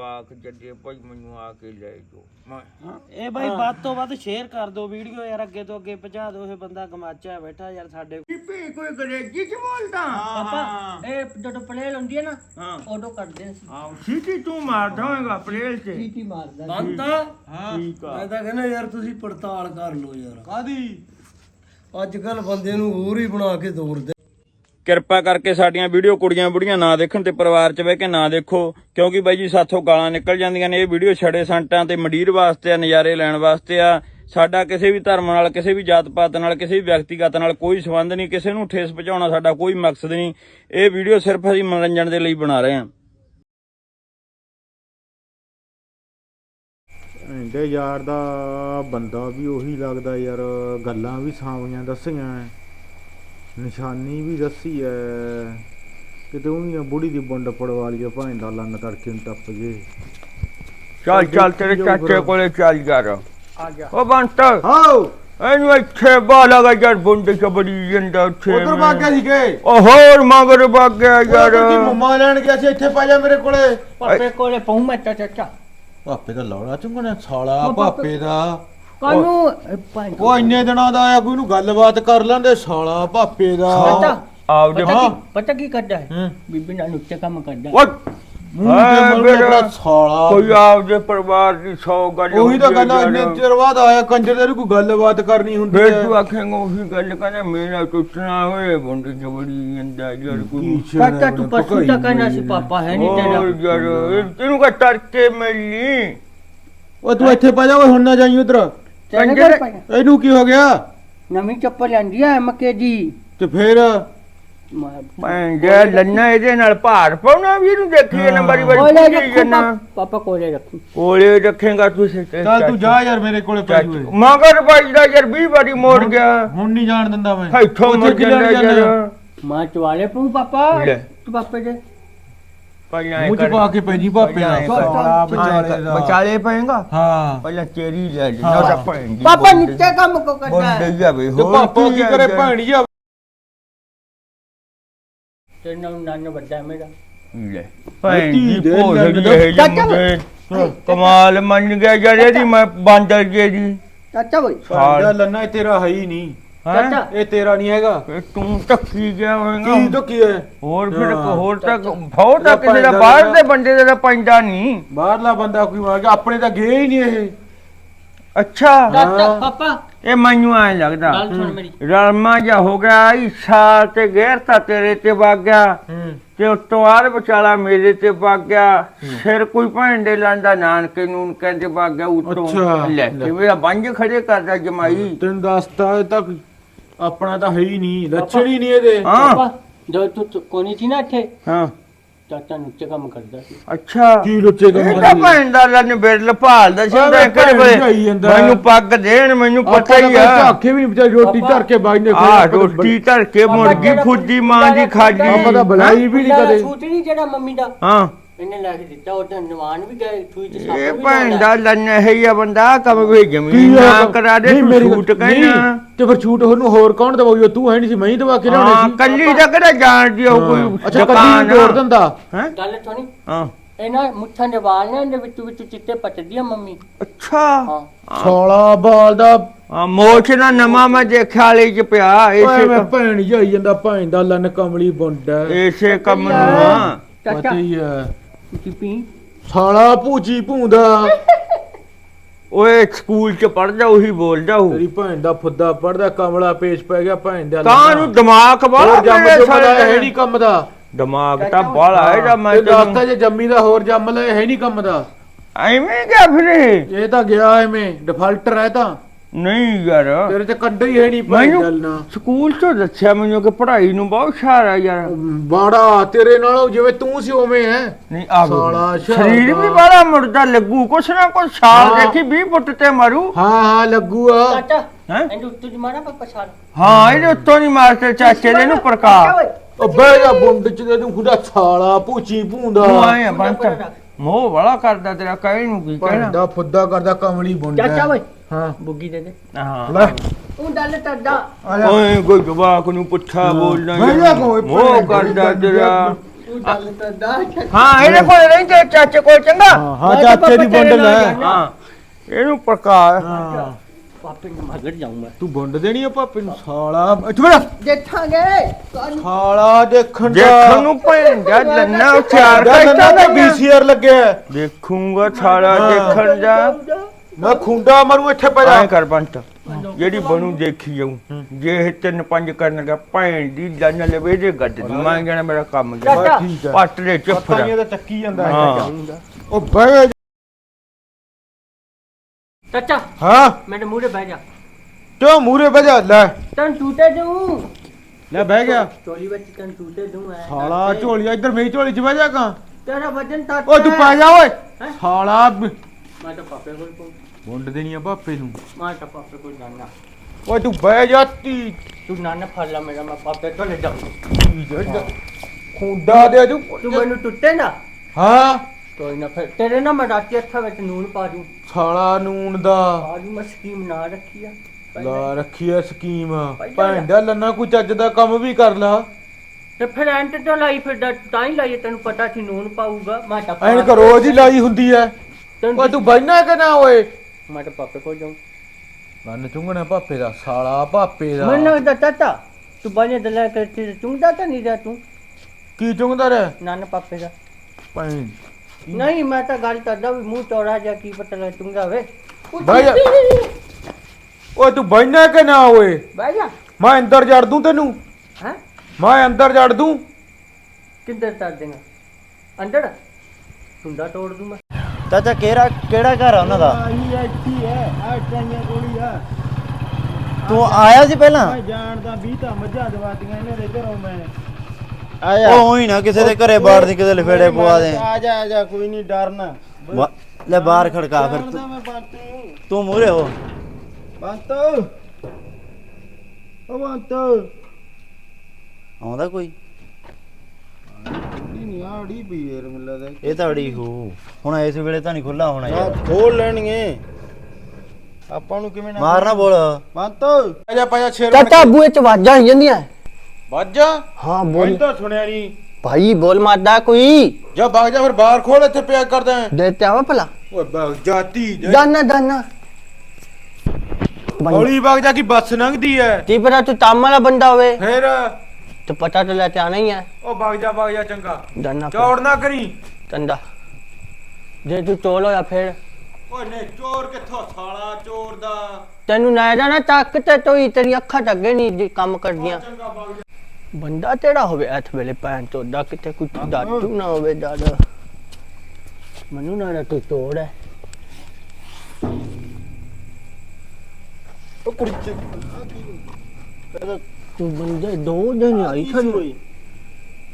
ਆਖ ਜੱਦੇ ਭਾਈ ਮੈਨੂੰ ਆ ਕੇ ਲੈ ਜਾਓ। ਮੈਂ ਇਹ ਬਾਈ ਵੱਧ ਤੋਂ ਵੱਧ ਸ਼ੇਅਰ ਕਰ ਦਿਓ ਵੀਡੀਓ ਯਾਰ ਅੱਗੇ ਤੋਂ ਅੱਗੇ ਪਹੁੰਚਾ ਦਿਓ ਇਹ ਬੰਦਾ ਗਮਾਚਾ ਬੈਠਾ ਯਾਰ ਸਾਡੇ ਪੀ ਕੋਈ ਅੰਗਰੇਜ਼ੀ ਚ ਬੋਲਦਾ। ਪਾਪਾ ਇਹ ਜਦੋਂ ਪਲੇਲ ਹੁੰਦੀ ਹੈ ਨਾ ਹਾਂ। ਉਦੋਂ ਕੱਢਦੇ ਸੀ ਆਹ ਸੀਟੀ ਤੂੰ ਮਾਰਦਾ ਹੋਏਗਾ ਪਲੇਲ ਚ ਕੀ ਮਾਰਦਾ। ਬੰਦਾ? ਠੀਕ ਆ। ਮੈਂ ਤਾਂ ਕਹਿੰਦਾ ਯਾਰ ਤੁਸੀਂ ਪੜਤਾਲ ਕਰ ਲਓ ਯਾਰ। ਕਾਦੀ ਅੱਜ ਕੱਲ ਬੰਦੇ ਨੂੰ ਹੋਰ ਹੀ ਬਣਾ ਕੇ ਤੋਰਦੇ ਕਿਰਪਾ ਕਰਕੇ ਸਾਡੀਆਂ ਵੀਡੀਓ ਕੁੜੀਆਂ ਬੁੜੀਆਂ ਨਾ ਦੇਖਣ ਤੇ ਪਰਿਵਾਰ 'ਚ ਬਹਿ ਕੇ ਨਾ ਦੇਖੋ। ਕਿਉਂਕਿ ਬਾਈ ਜੀ ਸਾਥੋਂ ਗਾਲਾਂ ਨਿਕਲ ਜਾਂਦੀਆਂ ਨੇ। ਇਹ ਵੀਡੀਓ ਛੜੇ ਸੰਟਾਂ ਤੇ ਮੰਡੀਰ ਵਾਸਤੇ ਆ, ਨਜ਼ਾਰੇ ਲੈਣ ਵਾਸਤੇ ਆ। ਸਾਡਾ ਕਿਸੇ ਵੀ ਧਰਮ ਨਾਲ, ਕਿਸੇ ਵੀ ਜਾਤ ਪਾਤ ਨਾਲ, ਕਿਸੇ ਵੀ ਵਿਅਕਤੀਗਤ ਨਾਲ ਕੋਈ ਸੰਬੰਧ ਨਹੀਂ। ਕਿਸੇ ਨੂੰ ਠੇਸ ਪਹੁੰਚਾਉਣਾ ਸਾਡਾ ਕੋਈ ਮਕਸਦ ਨਹੀਂ। ਇਹ ਵੀਡੀਓ ਸਿਰਫ ਅਸੀਂ ਮਨੋਰੰਜਨ ਦੇ ਲਈ ਬਣਾ ਰਹੇ ਹਾਂ। ਇਹਦੇ ਯਾਰ ਦਾ ਬੰਦਾ ਵੀ ਉਹੀ ਲੱਗਦਾ ਯਾਰ। ਗੱਲਾਂ ਵੀ ਸਾਵੀਆਂ, ਦੱਸੀਆਂ ਨਿਸ਼ਾਨੀ ਵੀ ਦੱਸੀ ਐ। ਕਿਤੇ ਉਹੀ ਨਾ ਬੁੜੀ ਦੀ ਬੰਡ ਪੜਵਾ ਲਈ ਭਾਂ ਦਾ ਲੰਨ ਤੜਕੇ ਨੂੰ ਟੱਪ ਜੇ। ਚੱਲ ਚੱਲ ਤੇਰੇ ਚਾਚੇ ਕੋਲੇ ਚੱਲ ਯਾਰ ਆ ਗਿਆ। ਉਹ ਬੰਤ ਹਾਓ ਇਹਨੂੰ ਇੱਥੇ ਬਾਲਾ ਗਾ ਯਾਰ ਬੁੰਡੇ ਚ ਬੜੀ ਜਾਂਦਾ ਉੱਥੇ ਉਧਰ ਵਗ ਗਿਆ ਸੀ ਕੇ? ਉਹ ਹੋਰ ਮਗਰ ਵਗ ਗਿਆ ਯਾਰ। ਮੁੰਮਾ ਲੈਣ ਗਿਆ ਸੀ ਇੱਥੇ ਪੈ ਜਾ ਮੇਰੇ ਕੋਲੇ। ਪਾਪੇ ਕੋਲੇ ਪਹੁ ਮੈਂ ਚਾਚਾ। ਪਾਪੇ ਦਾ ਲੌੜਾ ਚੁੰਗਣਾ ਸਾਲਾ ਪਾਪੇ ਦਾ। ਕਾਨੂੰ? ਉਹ ਇੰਨੇ ਦਿਨਾਂ ਦਾ ਆਇਆ ਕੋਈ ਨੂੰ ਗੱਲਬਾਤ ਕਰ ਲੈਂਦੇ ਸਾਲਾ ਪਾਪੇ ਦਾ। ਪਤਾ? ਆਪਦੇ ਹਾਂ। ਪਤਾ ਕੀ ਕਰਦਾ ਹੈ। ਬੀਬੀ ਨਾਲ ਉੱਤੇ ਕੰਮ ਕਰਦਾ ਉਹ ਸਾਲਾ। ਕੋਈ ਆਪਦੇ ਪਰਿਵਾਰ ਦੀ ਸੌ ਗੱਲ ਉਹੀ ਤਾਂ ਗੱਲ ਇੰਨੇ। ਚਿਰ ਬਾਅਦ ਆਇਆ ਕੰਜਰ ਦੇ ਕੋਈ ਗੱਲਬਾਤ ਕਰਨੀ ਹੁੰਦੀ ਫੇਰ ਹੈ। ਤੂੰ ਆਖੇਂਗਾ ਉਹੀ ਗੱਲ ਕਹਿੰਦਾ ਮੇਰਾ ਟੁੱਟਣਾ ਹੋਏ ਬੁੰਡੇ ਚ ਬੜੀ ਜਾਂਦਾ ਯਾਰ ਕੋਈ ਚਾਚਾ ਤੂੰ ਪਰਸੋਂ ਤਾਂ ਕਹਿਣਾ ਸੀ ਪਾਪਾ ਹੈ ਨਹੀਂ ਤੇਰਾ। ਯਾਰ ਤੈਨੂੰ ਕਾ ਤੜਕੇ ਮਿਲਣੀ ਓ ਤੂੰ ਇੱਥੇ ਪਾ ਜਾ ਓਏ ਹੁਣ ਨਾ ਜਾਈ ਉਧਰ। ਇਹਨੂੰ ਕੀ ਹੋ ਗਿਆ? ਨਵੀਂ ਚੱਪਲ ਆਂਦੀ ਆ ਮੱਕੇ ਦੀ। ਤੇ ਫੇਰ? ਮੈਂ ਜੇ ਲੰਨਾ ਇਹਦੇ ਨਾਲ ਭਾਰ ਪਾਉਣਾ ਵੀ ਇਹਨੂੰ ਦੇਖੀਏ ਨਾ ਬੜੀ ਕੋਲੇ ਬੜੀ ਰੱਖੂ ਜਨਾ ਪਾਪਾ- ਪਾਪਾ ਕੋਲੇ ਰੱਖੂ। ਕੋਲੇ ਰੱਖੇਗਾ ਤੂੰ ਸੇ ਚੱਲ ਤੂੰ ਜਾ ਯਾਰ ਮੇਰੇ ਕੋਲੇ ਪੈ ਜੂਏ ਮਗਰ ਵੱਜਦਾ ਯਾਰ 20 ਵਾਰੀ ਮੋੜ ਗਿਆ। ਹੁਣ ਨਹੀਂ ਜਾਣ ਦਿੰਦਾ ਮੈਂ। ਇੱਥੋਂ ਉੱਥੇ ਮਰ ਕੀ ਲੈਣ ਜਾਂਦਾ ਜਾਣਾ? ਯਾਰ। ਮਾਂ ਚਵਾਲੇ ਪੂ ਪਾਪਾ ਲੈ। ਤੂੰ ਪਾਪੇ ਦੇ। ਪਹਿਲਾਂ ਮੂੰਹ ਚ ਪਾ ਕੇ ਪੈ ਜੀ ਪਾਪੇ ਦਾ ਪਹਿਲਾਂ ਇਹ ਸਾਲਾ ਵਿਚਾਰੇ ਦਾ ਬਚਾਲੇ ਪਏਗਾ? ਹਾਂ। ਪਹਿਲਾਂ ਤੇਰੀ ਲੈ ਲਈ। ਨਾ ਤਾਂ ਪੈਂਦੀ ਪਾਪਾ ਨਿੱਤੇ ਕੰਮ ਕੋ ਕਰਦਾ। ਹੈ ਬੰਦੇ ਜਾਵੇ ਤੇ ਪਾਪਾ ਕੀ ਕਰੇ ਭੈਣ ਜੀ ਤੇਰੇ ਨਾਲ ਨਾਨ ਵੱਡਾ ਹੈ ਮੇਰਾ। ਲੈ। ਭੈਣ ਧੀ ਦੀ ਦੇ ਦੀ ਇਹ ਕਮਾਲ ਮੰਨ ਗਿਆ ਯਾਰ ਇਹਦੀ ਮੈਂ ਬਾਂਦਰ ਜੇ ਦੀ। ਚਾਚਾ ਬਈ। ਸਾਡਾ ਲੰਨਾ ਇਹ ਤੇਰਾ ਹੈ ਹੀ ਨਹੀਂ। ਹੈਂ? ਚਾਚਾ। ਇਹ ਤੇਰਾ ਨਹੀਂ ਹੈਗਾ। ਤੂੰ ਟੱਕੀ ਗਿਆ ਕੀ ਤੋਂ ਕੀ ਹੈ ਹੋਰ ਫਿਰ ਹਾਂ। ਹੋਰ ਤੱਕ ਫੌ ਤਾਂ ਕਿਸੇ ਦਾ ਬਾਹਰ ਦੇ ਬੰਦੇ ਦਾ ਪੈਂਦਾ ਨਹੀਂ। ਬਾਹਰਲਾ ਬੰਦਾ ਕੋਈ ਮਾਰ ਗਿਆ ਆਪਣੇ ਤਾਂ ਗਏ ਹੀ ਨਹੀਂ ਇਹ। ਅੱਛਾ। ਚਾਚਾ ਪਾਪਾ। ਇਹ ਮੈਨੂੰ ਐ ਲੱਗਦਾ। ਗੱਲ ਸੁਣ ਮੇਰੀ। ਰਲਮਾ ਜਾ ਹੋ ਗਿਆ ਈਸ਼ਾ ਤੇ ਗੈਰਤਾ ਤੇਰੇ ਤੇ ਵਗ ਗਿਆ। ਹੂੰ। ਤੇ ਉਤੋਂ ਆਰ ਵਿਚਾਲਾ ਮੇਰੇ ਤੇ ਵਗ ਗਿਆ। ਸਿਰ ਕੋਈ ਭਾਂਡੇ ਲਾਂਦਾ ਨਾਨਕੇ ਨੂੰ ਕਹਿੰਦੇ ਵਗ ਗਿਆ ਉਤੋਂ ਅੱਛਾ। ਲੈ ਮੇਰਾ ਬੰਜ ਖੜੇ ਕਰਦਾ ਜਮਾਈ। ਤੈਨੂੰ ਦੱਸਤਾ ਇਹ ਤੱਕ ਆਪਣਾ ਤਾਂ ਹੈ ਹੀ ਨਹੀਂ ਲੱਛਣ ਹੀ ਨਹੀਂ ਇਹਦੇ। ਹਾਂ। ਪਾਪਾ ਜਦੋਂ ਤੂੰ ਕੋਨੀ ਸੀ ਨਾ ਇੱਥੇ? ਹਾਂ। ਚਾਚਾ ਨੁੱਚੇ ਕੰਮ ਕਰਦਾ ਸੀ। ਅੱਛਾ। ਕੀ ਲੁੱਚੇ ਇਹ ਕੰਮ ਕਰੀ ਭਾਂਡਾ ਲੰਨ ਬਿਰਲ ਭਾਲਦਾ ਸੀ ਓਏ ਕਿਹੜੇ ਭੈਣ ਜਾਈ ਵੇਲੇ ਜਾਂਦਾ। ਮੈਨੂੰ ਪੱਗ ਦੇਣ ਮੈਨੂੰ ਪਤਾ ਹੀ ਆ। ਆਖੇ ਵੀ ਨਹੀਂ ਰੋਟੀ। ਧਰ ਕੇ ਬਾਈ ਨੇ ਆ ਰੋਟੀ ਧਰ ਕੇ ਮੁਰਗੀ ਫੁੱਦੀ ਮਾਂ ਦੀ ਖਾਜੀ। ਆਪਾਂ ਤਾਂ ਬੁਲਾਈ ਵੀ ਨਹੀਂ ਕਦੇ। ਛੂਟ ਨਹੀਂ ਜਿਹੜਾ ਮੰਮੀ ਦਾ। ਹਾਂ। ਇਹਨੇ ਲੈ ਕੇ ਦਿੱਤਾ ਉਹ ਤਾਂ ਨਵਾਨ ਵੀ ਗਏ ਠੂਈ ਤੇ ਸੱਪ ਇਹ ਵੀ ਭਾਂਡਾ ਲੰਨ ਹੈ ਹੀ ਆ ਬੰਦਾ ਕਮ ਵੀ ਕੀ ਜ਼ਮੀਨ ਆ? ਨਾ ਕਰਾ ਦੇ ਨਹੀਂ, ਤੂੰ ਮੇਰੀ- ਛੂਟ ਨਹੀਂ, ਕਹਿਣਾ ਤੇ ਫਿਰ ਛੂਟ ਉਹਨੂੰ ਹੋਰ ਕੌਣ ਦਵਾਉ ਤੂੰ ਹੈ ਨਹੀਂ ਸੀ ਮੈਂ ਹੀ ਦਵਾ ਕੇ ਹਾਂ ਲਿਆਉਣੀ ਸੀ। ਕੱਲੀ ਦਾ ਕਿਹੜਾ ਜਾਣਦੀ ਉਹ ਕੋਈ ਅੱਛਾ ਕੱਲੀ ਦੁਕਾਨ ਨੂੰ ਜੋੜ ਦਿੰਦਾ। ਹੈ? ਗੱਲ ਥੋਣੀ ਹਾਂ। ਇਹਨਾਂ ਮੁੱਠਾਂ ਦੇ ਵਾਲ ਨੇ ਇਹਦੇ ਵਿੱਚ ਵਿੱਚ ਚਿੱਟੇ ਪੱਟਦੀ ਆ ਮੰਮੀ। ਅੱਛਾ। ਹਾਂ। ਸਾਲਾ ਬਾਲ ਦਾ ਆ ਮੋਚ ਨਾ ਨਵਾਂ ਮੈਂ ਦੇਖਿਆ ਵਾਲੇ ਚ ਪਿਆ ਓਏ ਇਸੇ ਮੈਂ ਭੈਣ ਜਾਈ ਜਾਂਦਾ ਭੈਣ ਦਾ ਲੰਨ ਕਮਲੀ ਬੁੰਡਾ ਇਸੇ ਕੰਮ ਨੂੰ ਆ ਚਾਚਾ। ਪਤਾ ਹੀ ਹੈ। ਕੀ ਪੀ? ਸਾਲਾ ਭੂਜੀ ਭੂੰਦਾ। ਓਏ ਸਕੂਲ ਚ ਪੜਦਾ ਉਹੀ ਬੋਲਦਾ ਉਹ। ਤੇਰੀ ਭੈਣ ਦਾ ਫੁੱਦਾ ਪੜਦਾ ਕਮਲਾ ਪੇਸ਼ ਪੈ ਗਿਆ ਭੈਣ ਦਾ ਕਾਂ ਨੂੰ ਦਿਮਾਗ ਬਾਲਾ ਹੋਰ ਜੰਮ ਮੇਰੇ ਜੋ ਸਾਲੇ ਹੈ। ਨਹੀਂ ਕੰਮ ਦਾ। ਦਿਮਾਗ ਤਾਂ ਬਾਲਾ ਹੈ ਜਾਂ ਮੈਂ ਤੇ ਦੱਸਤਾ ਤੈਨੂੰ ਜੇ ਜੰਮੀ ਦਾ ਹੋਰ ਜੰਮ ਲੈ ਹੈ ਨਹੀਂ ਕੰਮ ਦਾ। ਐਵੇਂ ਕਿਆ ਫਿਰ ਇਹ? ਇਹ ਤਾਂ ਗਿਆ ਐਵੇਂ ਡਿਫਾਲਟਰ ਹੈ ਤਾਂ। ਨਹੀਂ ਯਾਰ। ਤੇਰੇ ਤੇ ਕੱਢ ਹੀ ਹੈ ਨਹੀਂ ਭਾਈ ਮੈਨੂੰ ਗੱਲ ਨਾ। ਸਕੂਲ ਤੋਂ ਦੱਸਿਆ ਮੈਨੂੰ ਕਿ ਪੜ੍ਹਾਈ ਨੂੰ ਬਹੁਤ ਆ ਯਾਰ। ਬਾੜਾ ਤੇਰੇ ਨਾਲੋਂ ਜਿਵੇਂ ਤੂੰ ਸੀ ਉਵੇਂ ਹੈ। ਨਹੀਂ ਆ ਸਾਲਾ ਸਰੀਰ ਵੀ। ਬੜਾ ਮੁਰਦਾ ਲੱਗੂ ਕੁਛ ਨਾ ਕੁਛ ਛਾਲ ਹਾਂ। ਦੇਖੀ 20 ਫੁੱਟ ਤੇ ਮਾਰੂ। ਹਾਂ ਹਾਂ ਲੱਗੂਗਾ ਚਾਚਾ ਹੈ? ਇਹਨੂੰ ਉੱਤੋਂ ਜਮਾਣਾ ਪਾਪਾ ਛਾਲ ਹਾਂ ਇਹਦੇ ਉੱਤੋਂ ਨਹੀਂ ਮਾਰਦੇ ਚਾਚੇ ਦੇ ਨੂੰ ਪ੍ਰਕਾਸ਼ ਉਹ ਬਹਿ ਜਾ ਬੁੰਡ ਚ ਤੇ ਤੂੰ ਖੁਦਾ ਛਾਲਾ ਭੂਚੀ ਭੂੰਦਾ। ਤੂੰ ਆਏ ਆ ਬੰਤ ਮੋਹ ਬੜਾ ਕਰਦਾ ਤੇਰਾ ਕਹਿ ਨੂੰ ਕੀ ਕਹਿਣਾ। ਦਾ ਫੁੱਦਾ ਕਰਦਾ ਕਮਲੀ ਬੁੰਡਾ ਚਾਚਾ ਓਏ। ਹਾਂ। ਬੁੱਗੀ ਦੇ ਦੇ। ਹਾਂ। ਲੈ। ਉਹ ਡੱਲ ਟੱਡਾ। ਓਏ ਕੋਈ ਜਵਾਕ ਨੂੰ ਪੁੱਠਾ ਬੋਲਦਾ ਬਹਿ ਜਾ ਕੋਈ ਮੋਹ ਕਰਦਾ ਤੇਰਾ ਹਾਂ ਇਹਦੇ ਕੋਲ ਰਹਿੰਦੇ ਚਾਚੇ ਕੋਲ ਚੰਗਾ। ਹਾਂ ਹਾਂ ਚਾਚੇ ਦੀ ਵੰਡ ਲੈ। ਹਾਂ ਇਹਨੂੰ ਪ੍ਰਕਾਰ ਹਾਂ। ਪਾਪੇ ਨੂੰ ਮਗਰ ਜਾਊਂ ਮੈਂ ਤੂੰ ਵੰਡ ਦੇਣੀ ਆ ਪਾਪੇ ਨੂੰ? ਸਾਲਾ ਇੱਥੇ ਬੜਾ ਦੇਖਾਂਗੇ। ਸਾਲਾ ਦੇਖਣ ਦਾ। ਦੇਖਣ ਨੂੰ ਪੈਂਦਾ ਲੰਨਾ ਉਚਾਰ ਦਾ ਕਰਦਾ ਨਾ ਬੀਸੀਆਰ ਲੱਗਿਆ। ਦੇਖੂੰਗਾ ਸਾਰਾ ਦੇਖਣ ਜਾ ਮੈਂ ਖੁੰਡਾ ਮਾਰੂ ਇੱਥੇ ਪੈ ਜਾ। ਐ ਕਰ ਬੰਤ ਜਿਹੜੀ ਬਣੂ ਦੇਖੀ ਜਾਊ। ਜੇ ਤਿੰਨ ਪੰਜ ਕਰਨ ਲੱਗਾ ਭੈਣ ਦੀ ਜਨ ਲਵੇ ਜੇ ਗੱਡ ਦੀ। ਮੈਂ ਜਾਣਾ ਮੇਰਾ ਕੰਮ ਹੈ ਪੱਟ ਦੇ ਚੁੱਪ ਰਹਿ। ਚੱਕੀ ਜਾਂਦਾ। ਉਹ ਬਹਿ ਚਾਚਾ ਹਾਂ? ਮੇਰੇ ਮੂਹਰੇ ਬਹਿ ਜਾ। ਕਿਉਂ ਮੂਰੇ ਬਹਿ ਜਾ? ਲੈ। ਤੈਨੂੰ ਟੂਟੇ ਦੂੰ ਲੈ ਬਹਿ ਗਿਆ। ਚੋਲੀ ਵਿੱਚ ਤੈਨੂੰ ਟੂਟੇ ਦੂੰ ਐ ਸਾਲਾ ਝੋਲੀ ਇੱਧਰ ਮੇਰੀ ਝੋਲੀ 'ਚ ਬਹਿ ਜਾ ਕਾਂ। ਤੇਰਾ ਵਜਨ ਤਾਂ ਓਏ ਤੂੰ ਪੈ ਜਾ ਓਏ। ਹੈਂ? ਸਾਲਾ ਬ- ਮੈਂ ਤਾਂ ਪਾਪੇ ਕੋਲ ਪਹੁੰਚ ਵੰਡ ਦੇਣੀ ਆ ਪਾਪੇ ਨੂੰ। ਮੈਂ ਤਾਂ ਪਾਪੇ ਕੋਲ ਜਾਣਾ ਓਏ ਤੂੰ ਬਹਿ ਜਾ ਤੀ। ਤੂੰ ਨਾਨਾ ਫੜ ਲਾ ਮੇਰਾ ਮੈਂ ਪਾਪੇ ਕੋਲ ਜਾਊਂ। ਖੁੰਡਾ ਦੇ ਤੂੰ ਤੂੰ ਮੈਨੂੰ ਟੁੱਟੇ ਨਾ ਹਾਂ। ਕੋਈ ਨਾ ਫਿਰ ਤੇਰੇ ਨਾ ਮੈਂ ਰਾਤੀ ਅੱਖਾਂ ਵਿੱਚ ਨੂਨ ਪਾ ਦੂੰ। ਸਾਲਾ ਨੂਨ ਦਾ। ਦੂੰ ਮੈਂ ਸਕੀਮ ਨਾ ਰੱਖੀ ਆ। ਲਾ ਰੱਖੀ ਐ ਸਕੀਮ। ਭੈਣ ਦਾ ਲੰਨਾ ਕੋਈ ਚੱਜ ਦਾ ਕੰਮ ਵੀ ਕਰ ਲਾ। ਤੇ ਫਿਰ ਐਂਟ ਤੋਂ ਲਾਈ ਫਿਰ ਤਾਂ ਹੀ ਲਾਈ ਤੈਨੂੰ ਪਤਾ ਸੀ ਨੂਨ ਪਾਊਗਾ। ਮੈਂ ਤਾਂ ਐਨ ਕੋ ਰੋਜ਼ ਹੀ ਲਾਈ ਹੁੰਦੀ ਐ। ਓਏ ਤੂੰ ਬੈਠਣਾ ਕਿ ਨਾ ਓਏ? ਮੈਂ ਤਾਂ ਪਾਪੇ ਕੋਲ ਜਾਊਂ। ਨੰਨ ਚੁੰਗਣਾ ਪਾਪੇ ਦਾ ਸਾਲਾ ਪਾਪੇ ਦਾ। ਮੈਨੂੰ ਲੱਗਦਾ ਚਾਚਾ ਤੂੰ ਬਾਨੇ ਦਲਾ ਕਰਤੀ ਚੁੰਗਦਾ ਤਾਂ ਨਹੀਂ ਜਾ ਤੂੰ। ਕੀ ਚੁੰਗਦਾ ਰੇ ਨਾਨਾ ਪਾਪੇ ਦਾ। ਭੈਣ ਨਹੀਂ ਮੈਂ ਤਾਂ ਗੱਲ ਕਰਦਾ ਵੀ ਮੂੰਹ ਚੌੜਾ ਜਾ ਕੀ ਪਤਾ ਲੱਗ ਚੁੰਗਾ ਵੇ। ਬਹਿ ਜਾ। ਓਏ ਤੂੰ ਬੈਠਣਾ ਕਿ ਨਾ ਓਏ? ਬਹਿ ਜਾ। ਮੈਂ ਅੰਦਰ ਜੜ ਦੂੰ ਤੈਨੂੰ। ਹੈ? ਮੈਂ ਅੰਦਰ ਜੜ ਦੂੰ। ਕਿੱਧਰ ਕਰ ਦੇਗਾ ਅੰਦਰ? ਟੁੰਡਾ ਤੋੜ ਦੂੰ ਮੈਂ। ਚਾਚਾ ਕਿਹੜਾ ਕਿਹੜਾ ਘਰ ਆ ਉਹਨਾਂ ਦਾ? ਆਹੀ ਇੱਥੇ ਐ ਆ। ਟਾਈਆਂ ਕੋਲੀ ਆ। ਤੂੰ ਆਇਆ ਸੀ ਪਹਿਲਾਂ? ਮੈਂ ਜਾਣਦਾ 20 ਤਾਂ ਮੱਝਾਂ ਦਵਾਤੀਆਂ ਇਹਨਾਂ ਦੇ ਘਰੋਂ ਮੈਂ। ਉਹ ਹੋਈ ਨਾ ਕਿਸੇ ਦੇ ਘਰੇ ਬਾੜ ਦੀ ਕਿਸੇ ਲਫੇੜੇ ਪਵਾ ਦੇ। ਆ ਜਾ ਆ ਜਾ ਕੋਈ ਨਹੀਂ ਡਰਨਾ। ਲੈ ਬਾਹਰ ਖੜਕਾ ਫਿਰ ਤੂੰ। ਮੈਂ ਬੰਤੂ। ਤੂੰ ਮੂਰੇ ਹੋ। ਬੰਤੂ। ਓ ਬੰਤੂ। ਆਉਂਦਾ ਕੋਈ? ਨਹੀਂ ਨਹੀਂ ਆੜੀ ਵੀ ਯਾਰ ਮੈਨੂੰ ਲੱਗਦਾ ਇਹ ਤਾਂ ਅੜੀ ਹੋ ਹੁਣ ਇਸ ਵੇਲੇ ਤਾਂ ਨਹੀਂ ਖੁੱਲਾ ਹੋਣਾ ਆ ਯਾਰ ਖੋਲ ਲੈਣਗੇ ਆਪਾਂ ਨੂੰ ਕਿਵੇਂ ਨਾ ਬੋਲ। ਬੰਤੂ। ਆ ਜਾ ਪਾਜਾ ਛੇਰ ਚਾਚਾ ਬੂਏ ਚ ਵਾਜਾਂ ਆਈ ਜਾਂਦੀਆਂ। ਵੱਜਾ? ਹਾਂ ਮੈਂ ਤਾਂ ਸੁਣਿਆ ਨਹੀਂ ਭਾਈ ਬੋਲ ਮਾਰਦਾ ਕੋਈ। ਜਾ ਵਗ ਜਾ ਫਿਰ ਬਾਹਰ ਖੋਲ ਇੱਥੇ ਪਿਆ ਕਰਦਾ ਹੈ। ਦੇਤੇ ਆਵਾ ਭਲਾ। ਓਏ ਵਗ ਜਾਤੀ ਦਾਨਾ ਦਾਨਾ। ਹੌਲੀ ਵਗ ਜਾ ਕਿ ਬੱਸ ਲੰਘਦੀ ਐ ਕੀ ਪਤਾ ਤੂੰ ਕੰਮ ਵਾਲਾ ਬੰਦਾ ਹੋਵੇ। ਫੇਰ? ਤੇ ਪਤਾ ਤਾਂ ਲੈ ਤੇ ਆਣਾ ਹੀ ਹੈ। ਉਹ ਵਗ ਜਾ ਵਗ ਜਾ ਚੰਗਾ। ਦਾਨਾ ਚੌੜ ਨਾ ਕਰੀ। ਚੰਦਾ ਜੇ ਤੂੰ ਚੋਲ ਹੋਇਆ ਫਿਰ। ਓਏ ਨੇ ਚੋਰ ਕਿੱਥੋਂ? ਸਾਲਾ ਚੋਰ ਦਾ। ਤੈਨੂੰ ਨਾ ਜਾਣਾ ਚੱਕ ਤੇ ਤੋਈ ਤੇਰੀ ਅੱਖਾਂ ਤਾਂ ਅੱਗੇ ਨਹੀਂ ਜੀ ਕੰਮ ਕਰਦੀਆਂ। ਚੰਗਾ ਵਗ ਜਾ। ਬੰਦਾ ਤੇਰਾ ਹੋਵੇ ਐਥ ਵੇਲੇ ਪੈਣ ਤੋਂ ਦਾ ਕਿਤੇ ਕੋਈ ਦਾਟੂ ਨਾ ਹੋਵੇ ਦਾਦਾ। ਮੈਨੂੰ ਨਾ ਨਾ ਤੂੰ ਤੋੜ ਹੈ ਉਹ ਕੁੜੀ ਚ ਤੂੰ ਬੰਦੇ ਦੋ ਦਿਨ ਆਈ ਖੜੀ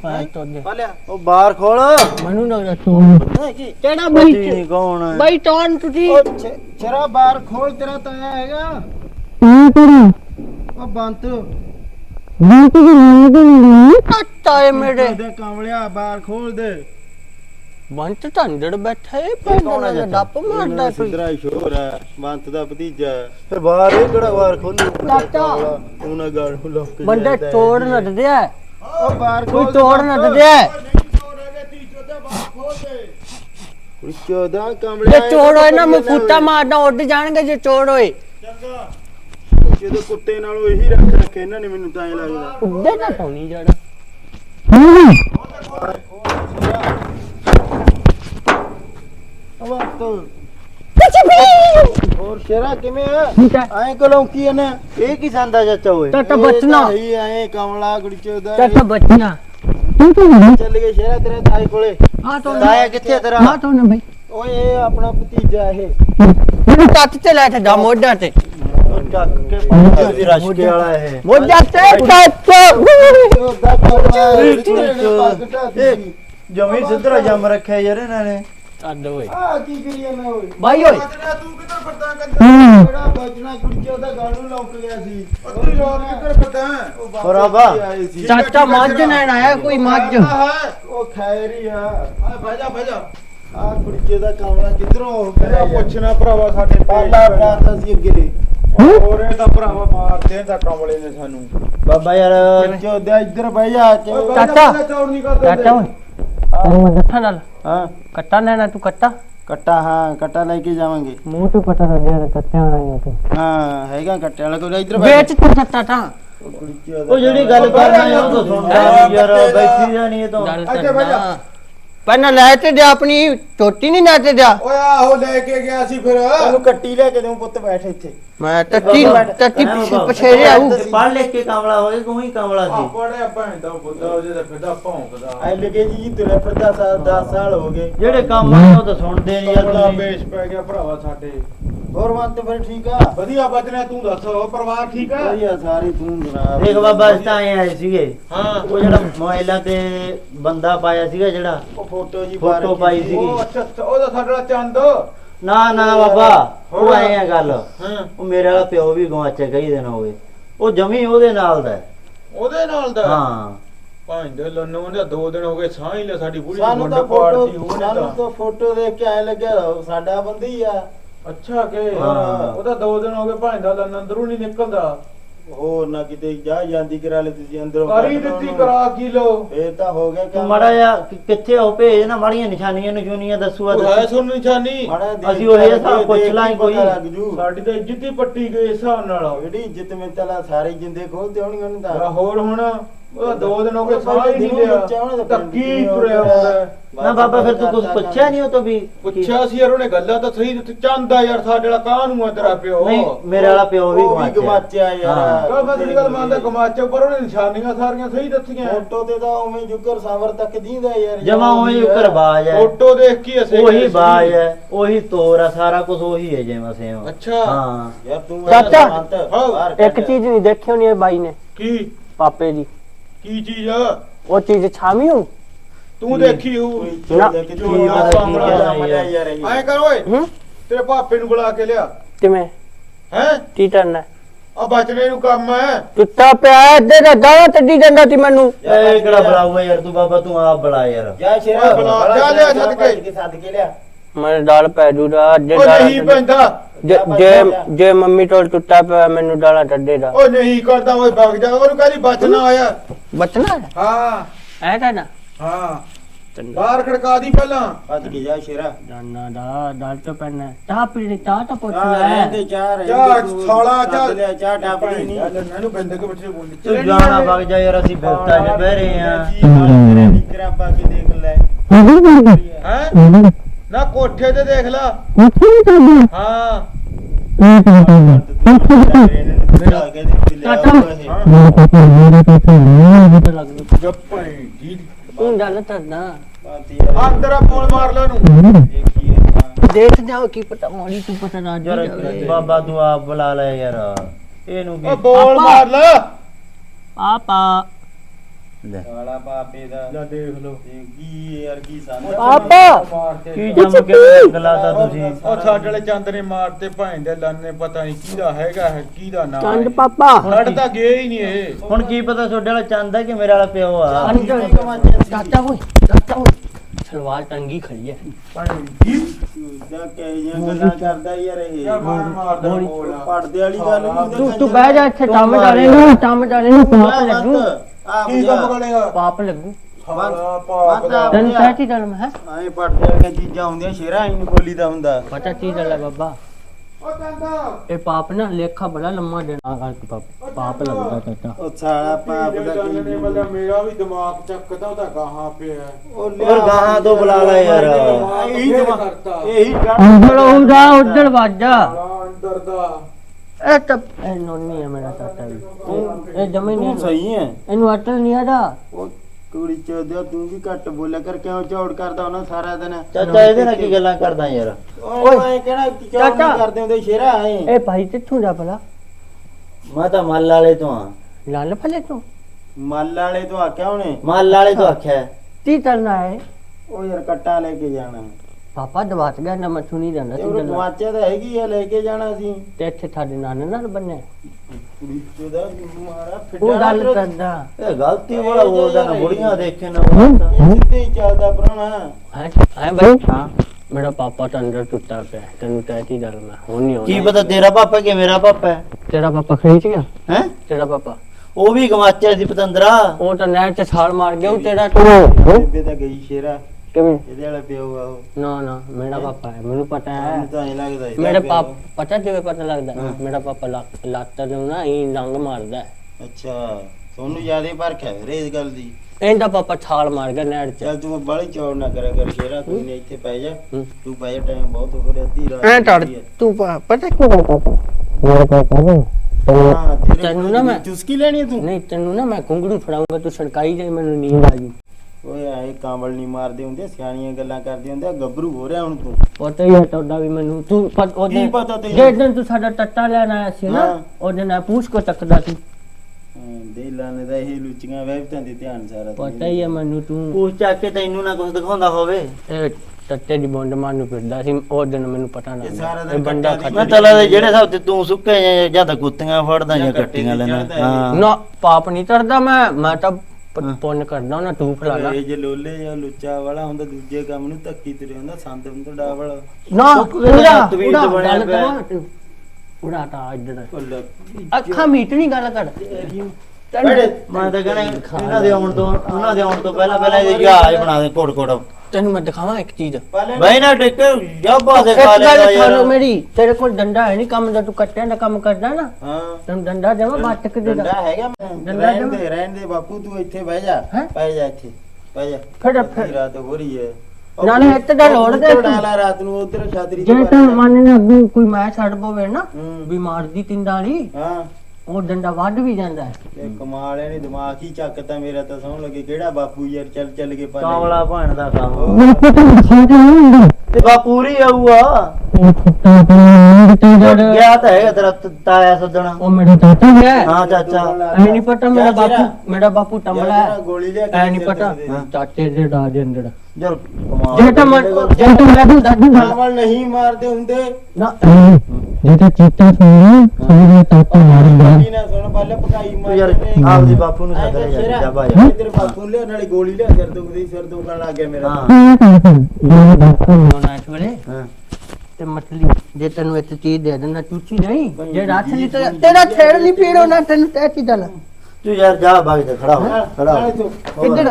ਪੈਣ ਤੋਂ ਦੇ। ਉਹ ਬਾਹਰ ਖੋਲ। ਮੈਨੂੰ ਨਾ ਤੂੰ ਕਿਹੜਾ ਪਤੀ ਨਹੀਂ ਕੌਣ ਹੈ। ਬਾਈ ਟੌਨ ਤੁਸੀਂ। ਚਰਾ ਬਾਹਰ ਖੋਲ ਤੇਰਾ ਤਾਇਆ ਹੈਗਾ। ਉਹ ਬੰਤ। ਤਾਏ ਮੇਰੇ। ਦੇ ਕਮਲਿਆ ਬਾਹਰ ਖੋਲ ਦੇ। ਬੰਤ ਧੰਦੜ ਬੈਠਾ ਏ ਪੈਂਦਾ ਨਾ ਡੱਪ ਮਾਰਦਾ ਕੋਈ? ਸਿੱਧਰਾ ਸ਼ੋਰ ਹੈ ਬੰਤ ਦਾ ਭਤੀਜਾ। ਹੈ। ਫਿਰ ਬਾਹਰ ਇਹ ਕਿਹੜਾ ਬਾਹਰ ਖੋਲੂ ਚਾਚਾ ਉਹਨਾਂ ਗਾਲ ਲੋਕ ਕੇ ਬੰਦੇ ਜਾਂਦਾ ਹੈ। ਤੋੜ ਨਾ ਦਿਆ ਉਹ ਬਾਹਰ ਕੋਈ ਤੋੜ ਨਾ ਦਿਆ ਕੋਈ ਚੌਦਾਂ ਜੇ ਕਮਲੇ ਚੋੜ ਹੋਏ ਨਾ ਮੈਂ ਫੁੱਟਾ ਮਾਰਦਾ ਉੱਡ ਜਾਣਗੇ ਜੇ ਚੋੜ ਹੋਏ। ਜਦੋਂ ਕੁੱਤੇ ਨਾਲੋਂ ਇਹੀ ਰੱਖ ਰੱਖੇ ਇਹਨਾਂ ਨੇ ਮੈਨੂੰ ਤਾਂ ਐ ਲੱਗਦਾ। ਉੱਡੇ ਤਾਂ। ਪੌਣੀ ਜਾਣਾ ਹੋਰ ਸ਼ੇਰਾ ਕਿਵੇਂ ਆ? ਠੀਕ ਹੈ। ਐਂ ਕਲੋਂ ਕੀ ਇਹਨੇ ਇਹ ਕੀ ਸੰਦਾ ਚਾਚਾ ਓਏ? ਚਾਚਾ ਇਹ ਬਚਨਾ। ਤਾਂ ਹੀ ਐਂ ਕਮਲਾ ਗੁੜੀ ਚੌਦਾ ਚਾਚਾ ਬਚਣਾ। ਚੱਲ ਗਏ ਸ਼ੇਰਾ ਤੇਰੇ ਤਾਏ ਕੋਲੇ। ਹਾਂ ਤੋਂ ਤਾਇਆ ਕਿੱਥੇ ਤੇਰਾ? ਹਾਂ ਤੋਂ ਨਾ ਭਾਈ ਓਏ ਇਹ ਆਪਣਾ ਭਤੀਜਾ ਇਹ। ਮੈਨੂੰ ਕੱਟ ਤੇ ਲੈ ਤੇ ਦਾ ਮੋਢਾ ਤੇ। ਉਹ ਚੱਕ ਕੇ ਪਾਉਂਦਾ ਦੀ ਰਸ਼ਕੇ ਵਾਲਾ ਇਹ। ਮੋਢਾ ਤੇ ਕੱਟ ਚੌਦਾ ਕਮਲਾ ਇਹ ਜਮੀ ਸਿੱਧਰਾ ਜੰਮ ਰੱਖਿਆ ਯਾਰ ਇਹਨਾਂ ਨੇ। ਛੱਡ ਓਏ। ਆ ਕੀ ਕਰੀ ਜਾਂਦਾ ਓਏ? ਭਾਈ ਓਏ। ਤੂੰ ਕਿੱਧਰ ਫਿਰਦਾ ਕੰਜਰ? ਕਿਹੜਾ ਬਚਣਾ ਕੁੜੀ ਚੌਦਾ ਗਾਲ ਨੂੰ ਲੌਕ ਗਿਆ ਸੀ। ਤੂੰ ਲੋਕ ਕਿੱਧਰ ਫਿਰਦਾ? ਬਰਾਬਾ ਆਏ ਸੀ। ਚਾਚਾ ਮੱਝ ਲੈਣ ਆਇਆ ਕੋਈ ਮੱਝ? ਉਹ ਖੈਰ ਹੀ ਆ। ਆ। ਬਹਿ ਜਾ ਬਹਿ ਜਾ। ਆ ਕੁੜੀ ਚੌਦਾ ਕਮਲਾ ਕਿੱਧਰੋਂ ਹੋ ਮੇਰਾ ਗਿਆ ਪੁੱਛਣਾ ਭਰਾਵਾ ਸਾਡੇ ਪਾਲਾ ਬਰਾਤਾ ਸੀ ਅੱਗੇ। ਹੋਰ ਇਹ ਤਾਂ ਭਰਾਵਾ ਮਾਰਦੇ ਤਾਂ ਕਮਲੇ ਨੇ ਸਾਨੂੰ। ਬਾਬਾ ਯਾਰ ਚੌਦਾ ਇੱਧਰ ਬਹਿ ਜਾ ਬਹਿ ਜਾ, ਚਾਚਾ। ਬਹਿ ਜਾ, ਚੌੜ ਨਹੀਂ ਕਰਦੇ ਚਾਚਾ ਓਏ। ਤੈਨੂੰ ਮੈਂ ਦੱਸਾਂ ਨਾਲ? ਹਾਂ। ਕੱਟਾ ਲੈਣਾ ਤੂੰ ਕੱਟਾ? ਕੱਟਾ ਹਾਂ ਕੱਟਾ ਲੈ ਕੇ ਜਾਵਾਂਗੇ। ਮੂੰਹ ਤੋਂ ਪਤਾ ਲੱਗਿਆ ਨਾ ਕੱਟਿਆ ਹੋਣਾ ਤੂੰ। ਹਾਂ ਹੈਗਾ ਕੱਟੇ ਵਾਲਾ ਕੋਈ ਇੱਧਰ ਵੇਚ ਤੂੰ ਸੱਤਾ ਤਾਂ। ਉਹ ਜਿਹੜੀ ਗੱਲ ਕਰਨਾ ਹੈ ਉਹ ਤਾਂ। ਸੁਣਦਾ ਨੀ ਯਾਰ ਬੈਠੀ ਜਾਣੀ ਇਹ ਤਾਂ। ਗੱਲ ਕਰਨਾ ਪਹਿਲਾਂ ਲੈ ਤੇ ਦੇ ਆਪਣੀ ਟੋਟੀ ਨਹੀਂ ਲੈ ਤੇ ਦਿਆ। ਓਏ ਆਹੋ ਲੈ ਕੇ ਗਿਆ ਸੀ ਫਿਰ। ਤੈਨੂੰ ਕੱਟੀ ਲੈ ਕੇ ਦੇਉਂ ਪੁੱਤ ਬੈਠ ਇੱਥੇ। ਮੈਂ ਟੱਟੀ ਟੱਟੀ ਪਛੇਰੇ ਆਉ ਪੜ ਲੈ ਕੇ ਕਮਲਾ ਹੋਏ ਤੂੰ ਹੀ ਕਮਲਾ ਸੀ। ਪੜਿਆ ਭੈਣ ਦਾ ਬੁੱਧਾ ਉਹਦੇ ਦਾ ਫਿਰਦਾ ਭੌਂਕਦਾ ਐ ਲੱਗੇ ਜੀ ਤੁਰੇ ਫਿਰਦਾ ਸਾਲ 10 ਸਾਲ ਹੋ ਗਏ। ਜਿਹੜੇ ਕੰਮ ਆ ਉਹ ਤਾਂ ਸੁਣਦੇ ਨਹੀਂ ਯਾਰ ਬੇਸ਼ ਪੈ ਗਿਆ ਭਰਾਵਾ ਸਾਡੇ। ਹੋਰ ਮਤ ਫਿਰ ਠੀਕ ਆ? ਵਧੀਆ ਬਚਨਾ ਤੂੰ ਦੱਸ ਪਰਿਵਾਰ ਠੀਕ ਆ? ਵਧੀਆ ਸਾਰੀ ਤੂੰ ਜਨਾਬ ਦੇਖ ਬਾਬਾ ਅਸੀਂ ਤਾਂ ਆਏ ਆਏ ਸੀਗੇ। ਹਾਂ। ਉਹ ਜਿਹੜਾ ਮੋਬਾਈਲਾਂ ਤੇ ਬੰਦਾ ਪਾਇਆ ਸੀਗਾ ਜਿਹੜਾ ਉਹ ਫੋਟੋ ਜੀ ਫੋਟੋ ਪਾਈ ਸੀਗੀ। ਉਹ ਅੱਛਾ ਅੱਛਾ, ਉਹਦਾ ਸਾਡਾ ਚੰਦ। ਨਾ ਨਾ ਬਾਬਾ ਉਹ ਆਏ ਆ ਗੱਲ। ਹਾਂ। ਉਹ ਮੇਰੇ ਵਾਲਾ ਪਿਓ ਵੀ ਗਵਾਚਿਆ ਕਈ ਦਿਨ ਹੋ ਗਏ। ਉਹ ਜਮੀ ਉਹਦੇ ਨਾਲ ਦਾ। ਉਹਦੇ ਨਾਲ ਦਾ? ਹਾਂ। ਦੇ ਲੰਨੂ ਉਹਨੇ ਦੋ ਦਿਨ ਹੋ ਗਏ ਸਾਹ ਹੀ ਲੈ ਸਾਡੀ ਬੁੜੀ ਸਾਨੂੰ ਤਾਂ ਮੁੰਡਾ ਫੋਟੋ ਪਾੜਦੀ ਉਹਨੇ ਸਾਨੂੰ ਤਾਂ। ਤਾਂ ਫੋਟੋ ਦੇਖ ਕੇ ਐ ਲੱਗਿਆ ਸਾਡਾ ਬੰਦੀ ਆ। ਅੱਛਾ ਕਿ ਹਾਂ। ਉਹਦਾ ਦੋ ਦਿਨ ਹੋ ਗਏ ਭਾਂ ਦਾ ਲੰਨ ਅੰਦਰੋਂ ਨਹੀਂ ਨਿਕਲਦਾ। ਹੋਰ ਨਾ ਕਿਤੇ ਜਾ ਜਾਂਦੀ ਕਰਾ ਲੈ ਤੁਸੀਂ ਅੰਦਰੋਂ ਕਰੀ ਦਿੱਤੀ ਕਰਾ ਕਿਲੋ ਇਹ ਤਾਂ ਹੋ ਗਿਆ ਕੰਮ। ਮੜਾ ਜਾ ਕਿੱਥੇ ਹੋ ਭੇਜ ਨਾ ਮਾੜੀਆਂ ਨਿਸ਼ਾਨੀਆਂ ਨਿਸ਼ਾਨੀਆਂ ਦੱਸੂਆ ਉਹ ਹੈ ਸੁਣ ਨਿਸ਼ਾਨੀ। ਅਸੀਂ ਉਹ ਇਹ ਤਾਂ ਪੁੱਛ ਲਾਂ ਕੋਈ। ਸਾਡੀ ਤਾਂ ਇੱਜ਼ਤ ਹੀ ਪੱਟੀ ਗਈ ਇਸ ਹਿਸਾਬ ਨਾਲ। ਜਿਹੜੀ ਇੱਜ਼ਤ ਮੈਂ ਤਲਾ ਸਾਰੇ ਜਿੰਦੇ ਖੋਲਦੇ ਹੋਣਗੇ ਉਹਨੂੰ ਤਾਂ। ਹੋਰ ਹੁਣ ਦੋ ਦਿਨ ਹੋ ਗਏ ਸਾਹ ਹੀ ਨਹੀਂ ਲਿਆ। ਤਾਂ ਧੱਕੀ ਤੁਰਿਆ ਹੁੰਦਾ। ਨਾ ਬਾਬਾ ਫਿਰ ਤੂੰ ਕੁਝ ਪੁੱਛਿਆ ਨਹੀਂ ਉਹ ਤੋਂ ਵੀ ਪੁੱਛਿਆ ਸੀ ਯਾਰ ਉਹਨੇ ਗੱਲਾਂ ਤਾਂ ਸਹੀ ਦਿੱਤੀ ਚੰਦਾ ਯਾਰ ਸਾਡੇ ਵਾਲਾ ਕਾਹਨੂੰ ਆ ਤੇਰਾ ਪਿਓ? ਨਹੀਂ ਮੇਰੇ ਵਾਲਾ ਪਿਓ ਵੀ ਵੀ ਗਵਾਚਿਆ। ਯਾਰ। ਕਹ ਮੈਂ ਤੇਰੀ ਗੱਲ ਮੰਨਦਾ ਗਮਾਚਾ ਪਰ ਉਹਨੇ ਨਿਸ਼ਾਨੀਆਂ ਸਾਰੀਆਂ ਸਹੀ ਦੱਸੀਆਂ ਫੋਟੋ ਤੇ ਤਾਂ ਉਵੇਂ ਜੁਕਰ ਸਾਵਰ ਤੱਕ ਦੀਂਦਾ ਯਾਰ ਜਮਾ ਉਵੇਂ ਉੱਕਰ ਬਾਜ ਹੈ। ਫੋਟੋ ਦੇਖ ਕੇ ਅਸੇ ਉਹੀ ਬਾਜ ਹੈ ਉਹੀ ਤੋਰ ਹੈ ਸਾਰਾ ਕੁਝ ਉਹੀ ਹੈ ਜਿਵੇਂ ਸੇਮ ਅੱਛਾ। ਹਾਂ। ਯਾਰ ਤੂੰ ਚਾਚਾ, ਹਾਂ। ਇੱਕ ਚੀਜ਼ ਨਹੀਂ ਦੇਖੀ ਹੋਣੀ ਇਹ ਬਾਈ ਨੇ। ਕੀ? ਪਾਪੇ ਦੀ। ਕੀ ਚੀਜ਼ ਆ? ਉਹ ਚੀਜ਼ ਛਾਵੀ ਹੂੰ ਤੂੰ ਦੇਖੀ ਹੂ ਨਾ। ਐ ਕਰ ਓਏ। ਹੂੰ? ਤੇਰੇ ਪਾਪੇ ਨੂੰ ਬੁਲਾ ਕੇ ਲਿਆ। ਕਿਵੇਂ? ਹੈ? ਕੀ ਕਰਨਾ? ਆ ਬਚਨੇ ਨੂੰ ਕੰਮ ਹੈ। ਟੁੱਟਾ ਪਿਆ ਅੱਧੇ ਦਾ ਗਾਣਾ ਟੱਡੀ ਜਾਂਦਾ ਤੀ ਮੈਨੂੰ। ਇਹ ਕਿਹੜਾ ਬੁਲਾਊਗਾ ਯਾਰ? ਤੂੰ ਬਾਬਾ ਤੂੰ ਆਪ ਬੁਲਾ ਯਾਰ। ਜਾ ਓਏ ਬੁਲਾ, ਜਾ ਲਿਆ ਸੱਦ ਕੇ। ਸੱਦ ਕੇ ਲਿਆ। ਮੇਰੇ ਦਾਲ ਪੈ ਜੂਦਾ ਅੱਧੇ ਉਹ ਨਹੀਂ ਪੈਂਦਾ। ਜੇ ਜੇ- ਜੇ ਮੰਮੀ ਟੋਲ ਟੁੱਟਾ ਪਿਆ ਮੈਨੂੰ ਡਾਲਾ ਟੱਡੇ ਦਾ ਉਹ ਨਹੀਂ ਕਰਦਾ ਓਏ ਭੱਗ ਜਾ। ਉਹਨੂੰ ਕਹਿੰਦੀ ਬਚਣਾ ਆਇਆ। ਬਚਣਾ? ਹੈ। ਹਾਂ ਐ ਤਾਂ ਨਾ। ਹਾਂ। ਬਾਹਰ ਖੜਕਾ ਦੀ ਪਹਿਲਾਂ। ਸੱਦ ਕੇ ਜਾ ਸ਼ੇਰਾ। ਜਾਨਾ ਦਾ ਦਾਲ ਤੋਂ ਪੈਣਾ? ਚਾਹ ਪੀਣੀ ਤਾਂ ਪੁੱਛ ਚਾਹ ਲੈ। ਰਹਿੰਦੇ ਚਾਹ ਰਹਿੰਦੇ ਚਾਹ ਤੂੰ ਸਾਲਾ ਲਿਆ ਚਾਹ ਟਾਪਣੀ ਨਹੀਂ। ਇਹਨੂੰ ਬੰਦੇ ਕੋ ਬੱਚੇ ਬੋਲਦੇ ਤੂੰ ਜਾਣਾ ਵਗ ਜਾ ਯਾਰ ਅਸੀਂ ਬਿਰਤਾ ਚ ਬਹਿ ਰਹੇ ਆ ਨਿਕਰਾ ਪਾ ਕੇ ਦੇਖ ਲੈ। ਹੈ। ਨਾ ਕੋਠੇ ਤੇ ਦੇਖ ਲਾ। ਹਾਂ ਗੱਪਾਂ ਜੀ ਤੂੰ ਗੱਲ ਕਰਨਾ ਅੰਦਰ ਆ ਪੋਲ ਮਾਰ ਲੈ ਨੂੰ। ਦੇਖ ਜਾਓ ਕੀ ਪਤਾ ਮੋੜੀ ਤੂੰ ਪਤਾ ਨਾ ਯਾਰ ਬਾਬਾ ਤੂੰ ਆਪ ਬੁਲਾ ਲੈ ਯਾਰ। ਇਹਨੂੰ ਕੀ ਬੋਲ ਪਾਪਾ। ਮਾਰ ਲੈ ਪਾਪਾ। ਸਾਲਾ ਪਾਪੇ ਦਾ। ਲੈ ਦੇਖ ਲੋ ਕੀ ਯਾਰ ਕੀ ਸਾਨੂੰ ਪਾਪਾ ਮਾਰ ਤੇ ਕੀ ਜੰਮ ਕੇ ਗਲਾਤਾ ਤੁਸੀਂ। ਉਹ ਸਾਡੇ ਵਾਲੇ ਚੰਦ ਨੇ ਮਾਰਤੇ ਭਾਂ ਦੇ ਲੰਨੇ ਪਤਾ ਨਹੀਂ ਕਿਹਦਾ ਹੈਗਾ ਹੈ ਕਿਹਦਾ ਨਾਮ ਚੰਦ ਹੈ। ਪਾਪਾ। ਸਾਡੇ ਤਾਂ ਗਏ ਹੀ ਨਹੀਂ ਇਹ। ਹੁਣ ਕੀ ਪਤਾ ਤੁਹਾਡੇ ਵਾਲਾ ਚੰਦ ਹੈ ਕਿ ਮੇਰੇ ਵਾਲਾ ਪਿਓ ਆ। ਚਾਚਾ ਹੋਏ ਚਾਚਾ ਹੋਏ ਸਲਵਾਰ ਟੰਗੀ ਖੜੀ ਹੈ। ਜਾਂ ਕਹੀਆਂ ਗੱਲਾਂ ਕਰਦਾ ਯਾਰ ਇਹ? ਮਾਰ ਮਾਰ ਦੇ ਪੜਦੇ ਵਾਲੀ ਗੱਲ ਨਹੀਂ ਤੂੰ ਤੂੰ ਬਹਿ ਜਾ ਇੱਥੇ ਟੰਮ ਡਾਲੇ ਨੂੰ ਟੰਮ ਡਾਲੇ ਨੂੰ ਪਾਪ ਲੱਗੂ। ਕੀ ਕੰਮ ਕਰੇਗਾ? ਪਾਪ ਲੱਗੂ। ਕਹਿਤੀ ਗੱਲ ਮੈਂ ਹੈ? ਆਏ ਪੜਦੇ ਵਾਲੀਆਂ ਚੀਜ਼ਾਂ ਹੁੰਦੀਆਂ ਸ਼ੇਰਾ ਨਹੀਂ ਬੋਲੀ ਦਾ ਹੁੰਦਾ। ਪਤਾ ਕੀ ਗੱਲ ਹੈ ਬਾਬਾ? ਉਹ ਇਹ ਪਾਪ ਨਾ ਲੇਖਾ ਬੜਾ ਲੰਮਾ ਦੇਣਾ। ਕਰਕੇ ਪਾਪ ਪਾਪ ਲੱਗਦਾ ਚਾਚਾ ਉਹ ਸਾਲਾ ਪਾਪ ਦਾ ਕੀ ਮਤਲਬ ਮੇਰਾ ਵੀ ਦਿਮਾਗ ਚੱਕਦਾ ਉਹਦਾ ਗਾਹਾਂ ਪਿਆ। ਹੋਰ ਗਾਹਾਂ ਤੋਂ ਬੁਲਾ ਲੈ ਯਾਰ। ਇਹੀ ਕਰਤਾ? ਇਹੀ ਉਧਰ ਉਧਰ ਉਧਰ ਵਾਜਾ ਅੰਦਰ ਦਾ। ਇਹ ਤਾਂ ਇਹ ਨੋਨੀ ਹੈ ਮੇਰਾ ਚਾਚਾ ਵੀ ਇਹ ਜਮੇ ਨਹੀਂ ਸਹੀ ਹੈ। ਇਹਨੂੰ ਅਟਲ ਨਹੀਂ ਆਦਾ ਉਹ ਕੁੜੀ ਚੋਦਿਆ ਤੂੰ ਵੀ ਘੱਟ ਬੋਲਿਆ ਕਰ ਕਿਉਂ ਝੌੜ ਕਰਦਾ ਉਹਨਾਂ ਸਾਰਾ ਦਿਨ? ਚਾਚਾ ਇਹਦੇ ਨਾਲ ਕੀ ਗੱਲਾਂ ਕਰਦਾ ਯਾਰ? ਓਏ ਮੈਂ ਕਿਹੜਾ ਚਾਚਾ। ਨਹੀਂ ਕਰਦੇ ਹੁੰਦੇ ਸ਼ੇਰਾ ਐ ਇਹ ਭਾਈ ਕਿੱਥੋਂ ਦਾ ਭਲਾ? ਮੈਂ ਤਾਂ ਮੱਲ ਵਾਲੇ ਤੋਂ ਆ ਲਾਲ ਫਲੇ ਤੋਂ? ਮੱਲ ਵਾਲੇ ਤੋਂ ਆਖਿਆ ਉਹਨੇ? ਮੱਲ ਵਾਲੇ ਤੋਂ ਆਖਿਆ। ਕੀ ਕਰਨਾ ਹੈ ਉਹ ਯਾਰ ਕੱਟਾ ਲੈ ਕੇ ਜਾਣਾ। ਪਾਪਾ ਦਵਾਤ ਗਿਆ ਨਾ ਮੱਛੂ ਨਹੀਂ ਜਾਂਦਾ ਤੇ ਸੀ ਗੱਲਾਂ। ਗਵਾਚਿਆ ਤਾਂ ਹੈਗੀ ਆ ਲੈ ਕੇ ਜਾਣਾ ਸੀ। ਤੇ ਇੱਥੇ ਤੁਹਾਡੇ ਨਾਨੇ ਨਾਲ ਬੰਨੇ ਕੁੜੀ ਚੋਦਾ ਮਾਰਾ ਉਹ ਗੱਲ ਕਰਦਾ। ਇਹ ਗਲਤੀ ਵਾਲਾ ਬੋਲਦਾ ਨਾ ਬੁੜੀਆਂ ਦੇਖੇ ਨਾ ਸਿੱਧੇ ਹੀ ਚੱਲਦਾ ਪ੍ਰਾਣਾ ਹੈ ਹੈ ਭਾਈ ਹਾਂ। ਮੇਰਾ ਪਾਪਾ ਤਾਂ ਅੰਦਰ ਟੁੱਟਾ ਪਿਆ ਹੈ। ਤੈਨੂੰ ਕਹਿਤੀ ਗੱਲ ਮੈਂ ਹੁਣ ਨਹੀਂ ਕੀ ਪਤਾ ਤੇਰਾ ਪਾਪਾ ਕਿ ਮੇਰਾ ਪਾਪਾ ਹੈ? ਤੇਰਾ ਪਾਪਾ ਖਰੀਚ ਗਿਆ? ਹੈ? ਤੇਰਾ ਪਾਪਾ? ਉਹ ਵੀ ਗਵਾਚਿਆ ਸੀ ਪਤੰਦਰਾ। ਉਹ ਤਾਂ ਨਹਿਰ ਚ ਛਾਲ ਮਾਰ ਗਿਆ ਉਹ ਤੇਰਾ ਬੇਬੇ ਤਾਂ ਗਈ ਸ਼ੇਰਾ। ਕਿਵੇਂ? ਇਹਦੇ ਵਾਲਾ ਪਿਓ ਆ ਉਹ। ਨਾ ਨਾ ਮੇਰਾ ਪਾਪਾ ਹੈ ਮੈਨੂੰ ਪਤਾ ਹੈ। ਮੈਨੂੰ ਤਾਂ ਐਂ ਲੱਗਦਾ ਇਹਦਾ ਮੇਰੇ ਪਿਓ। ਪਾਪ ਪਤਾ ਕਿਵੇਂ ਪਤਾ ਲੱਗਦਾ? ਹੈ? ਮੇਰਾ ਪਾਪਾ ਲੱਤ ਲੱਤ ਨੂੰ ਨਾ ਇਹ ਲੰਗ ਮਾਰਦਾ ਹੈ। ਅੱਛਾ ਤੁਹਾਨੂੰ ਜ਼ਿਆਦਾ ਫ਼ਰਕ ਹੈ ਵੀਰੇ ਇਸ ਗੱਲ ਦੀ? ਇਹਦਾ ਪਾਪਾ ਛਾਲ ਮਾਰ ਗਿਆ ਨਹਿਰ ਚ। ਚੱਲ ਤੂੰ ਬਾਲੀ ਚੌੜ ਨਾ ਕਰਿਆ ਕਰ ਸ਼ੇਰਾ ਤੂੰ ਨੇ ਇੱਥੇ ਪੈ ਜਾ। ਹੂੰ। ਤੂੰ ਪੈ ਜਾ ਟਾਈਮ ਬਹੁਤ ਹੋ ਰਿਹਾ ਅੱਧੀ ਰਾਤ ਐ ਟੜ। ਤੂੰ ਪ- ਪਤਾ ਕਿਉਂ ਪਾਪਾ ਮੇਰਾ ਪਾਪਾ ਨਾ ਹਾਂ ਤੇਰੇ ਤੈਨੂੰ ਨਾ ਮੈਂ- ਚੁਸਕੀ ਲੈਣੀ ਹੈ ਤੂੰ? ਨਹੀਂ ਤੈਨੂੰ ਨਾ ਮੈਂ ਕੁੰਗੜੂ ਫੜਾਉਂਗਾ ਤੂੰ ਸੜਕਾਈ ਜਾਈ ਮੈਨੂੰ ਨੀਂਦ ਆ ਗਈ। ਓਏ ਆਏ ਕਾਂਵਲ ਨਹੀਂ ਮਾਰਦੇ ਹੁੰਦੇ ਸਿਆਣੀਆਂ ਗੱਲਾਂ ਕਰਦੇ ਹੁੰਦੇ ਆ, ਗੱਭਰੂ ਹੋ ਰਿਹਾ ਹੁਣ ਤੂੰ। ਪਤਾ ਹੀ ਹੈ ਤੁਹਾਡਾ ਵੀ ਮੈਨੂੰ ਤੂੰ ਪ- ਉਹ ਕੀ ਦਿਨ ਪਤਾ ਤੈਨੂੰ? ਜਿਹੜੇ ਦਿਨ ਤੂੰ ਸਾਡਾ ਟੱਟਾ ਲੈਣ ਆਇਆ ਸੀ ਨਾ ਹਾਂ। ਉਹ ਦਿਨ ਮੈਂ ਪੂਛ ਕੋ ਤੱਕਦਾ ਸੀ। ਹਾਂ, ਦੇ ਲਾਣੇ ਦਾ ਇਹ ਲੁੱਚੀਆਂ ਵਹਿਬਤਾਂ ਦੇ ਧਿਆਨ ਸਾਰਾ ਪਤਾ ਹੀ ਹੈ ਮੈਨੂੰ ਤੂੰ ਪੂਛ ਚੱਕ ਕੇ ਤੈਨੂੰ ਨਾ ਕੁਝ ਦਿਖਾਉਂਦਾ ਹੋਵੇ। ਇਹ ਟੱਟੇ ਦੀ ਬੋਂਡ ਮਾਰ ਨੂੰ ਫਿਰਦਾ ਸੀ ਉਹ ਦਿਨ ਮੈਨੂੰ ਪਤਾ ਨਾ ਇਹ ਸਾਰਾ ਇਹ ਦਿਨ ਬੰਦਾ ਦੀ- ਖੱਟਾ ਮੈਂ ਤਲਾ ਦੇ ਜਿਹੜੇ ਹਿਸਾਬ ਤੇ ਤੂੰ ਸੁੱਕੇ ਜਾਂ- ਜਾਂ ਤਾਂ ਕੁੱਤੀਆਂ ਫੜਦਾ ਜਾਂ ਜਾਂ ਕੱਟੀਆਂ ਲੈਣਾ ਹਾਂ। ਨਾ ਪਾਪ ਨਹੀਂ ਕਰਦਾ ਮੈਂ ਮੈਂ ਤਾਂ ਪ- ਪੁੰਨ ਕਰਦਾ ਨਾ ਤੂੰ ਫਲਾਣਾ ਇਹ ਜੇ ਲੋਲੇ ਜਾਂ ਲੁੱਚਾ ਵਾਲਾ ਹੁੰਦਾ ਦੂਜੇ ਕੰਮ ਨੂੰ ਧੱਕੀ ਤੁਰੇ ਹੁੰਦਾ ਸੰਦ ਹੁੰਦਾ ਡਾਵਲ। ਨਾ ਉੜਾ ਉੜਾ ਬਣਿਆ ਗੱਲ ਪਿਆ। ਕਰੋ ਤੂੰ। ਉੜਾ ਤਾਂ ਇੱਧਰ। ਭੁੱਲ ਅੱਖਾਂ ਮੀਟ ਨਹੀਂ ਗੱਲ ਕਰ। ਬੜੇ ਮੈਂ ਤਾਂ ਕਹਿੰਦਾ ਇਹਨਾਂ ਦੇ ਆਉਣ ਤੋਂ ਉਹਨਾਂ ਦੇ ਆਉਣ ਤੋਂ ਪਹਿਲਾਂ ਪਹਿਲਾਂ ਇਹ ਜਹਾਜ਼ ਬਣਾ ਦੇ ਕੋੜ ਕੋੜ ਤੈਨੂੰ ਮੈਂ ਦਿਖਾਵਾਂ ਇੱਕ ਚੀਜ਼। ਬਈ ਨਾ ਟਿਕ ਜੱਬਾ ਦੇ ਇੱਕ ਖਾ ਗੱਲ ਲੈਂਦਾ ਸੁਣ ਯਾਰ। ਮੇਰੀ ਤੇਰੇ ਕੋਲ ਡੰਡਾ ਹੈ ਨਹੀਂ ਕੰਮ ਦਾ ਤੂੰ ਕੱਟਿਆਂ ਦਾ ਕੰਮ ਕਰਦਾ ਨਾ। ਹਾਂ। ਤੈਨੂੰ ਡੰਡਾ ਦੇਵਾਂ ਬਾਤ ਕੇ ਦੇ ਡੰਡਾ ਦਾ ਹੈਗਾ ਡੰਡਾ ਰਹਿਣ ਜਮਾ- ਦੇ ਰਹਿਣ ਦੇ ਬਾਪੂ ਤੂੰ ਇੱਥੇ ਬਹਿ ਜਾ ਹੈਂ? ਬਹਿ ਜਾ ਇੱਥੇ ਬਹਿ ਜਾ। ਫਿਰ ਅੱਧੀ ਫਿਰ ਰਾਤ ਹੋ ਰਹੀ ਹੈ। ਨਾਲੇ ਇੱਥੇ ਦਾ ਲੋੜ ਦੇ ਉੱਧਰ ਤੂੰ। ਡਾਲਾ ਰਾਤ ਨੂੰ ਉਧਰ ਛਾਤਰੀ ਜੇ ਤੂੰ ਮੰਨ ਨਾ ਵੀ ਕੋਈ ਮੈਂ ਛੱਡ ਪਵੇ ਨਾ। ਬਿਮਾਰ ਦੀ ਤਿੰਦਾਲੀ ਹਾਂ। ਉਹ ਡੰਡਾ ਵੱਢ ਵੀ ਜਾਂਦਾ ਹੈ। ਇਹ ਕਮਾਲ ਇਹਨੇ ਦਿਮਾਗ ਹੀ ਚੱਕਤਾ ਮੇਰਾ ਤਾਂ ਸੌਂ ਲੱਗੇ ਕਿਹੜਾ ਬਾਪੂ ਯਾਰ ਚੱਲ ਚੱਲ ਕੇ ਪਾ ਕਾਮਲਾ ਭਾਣ ਦਾ ਕੰਮ। ਤੇ ਬਾਪੂ ਹੀ ਆਊਗਾ। ਗਿਆ ਤਾਂ ਹੈਗਾ ਤੇਰਾ ਤ- ਤਾਇਆ ਸੱਦਣਾ ਉਹ ਮੇਰਾ ਚਾਚਾ ਹੈ। ਹਾਂ ਚਾਚਾ। ਐ ਨਹੀਂ ਪਤਾ ਮੇਰਾ ਬਾਪੂ ਮੇਰਾ ਬਾਪੂ ਟੰਬਲਾ ਹੈ। ਗੋਲੀ ਲਿਆ ਐ ਨਹੀਂ ਪਤਾ। ਚਾਚੇ ਦੇ ਡਾ ਦੇ ਅੰਦਰ। ਜਰ ਕਮਾਲ ਜੇ ਤਾਂ ਮੈਂ ਜੇ ਤਾਂ ਮੈਂ ਵੀ ਦਾਦੂ ਦਾ ਕਾਮਲ ਨਹੀਂ ਮਾਰਦੇ ਹੁੰਦੇ। ਨਾ। ਜੇ ਤਾਂ ਚੀਤਾ ਸੁਣੀ ਸੁਣੀ ਤਾਤਾ ਮਾਰਦਾ ਕੀ ਨਾ ਸੁਣ ਪਹਿਲੇ ਪਕਾਈ ਮਾਰ ਯਾਰ, ਆਪਦੀ ਬਾਪੂ ਨੂੰ ਸੱਦ ਲੈ ਜਾ। ਤੇਰੇ ਬਾਪੂ ਨੂੰ ਲਿਆ ਨਾਲੇ ਗੋਲੀ ਲਿਆ ਸਿਰ ਦੁਖਦੀ ਸਿਰ ਦੁਖਣ ਲੱਗ ਗਿਆ ਮੇਰਾ। ਵੇਲੇ ਹਾਂ। ਤੇ ਮਤਲੀ ਜੇ ਤੈਨੂੰ ਇੱਕ ਚੀਜ਼ ਦੇ ਦੇਣਾ ਚੂਚੀ ਨਹੀਂ ਜੇ ਰਾਤ ਲਈ ਤੇ ਤੇਰਾ ਛੇੜ ਨਹੀਂ ਪੀੜੋ ਨਾ ਤੈਨੂੰ ਤੇ ਕੀ ਦਲ ਤੂੰ ਯਾਰ ਜਾ ਬਾਗ ਤੇ ਖੜਾ ਹੋ ਖੜਾ ਹੋ। ਇੱਧਰ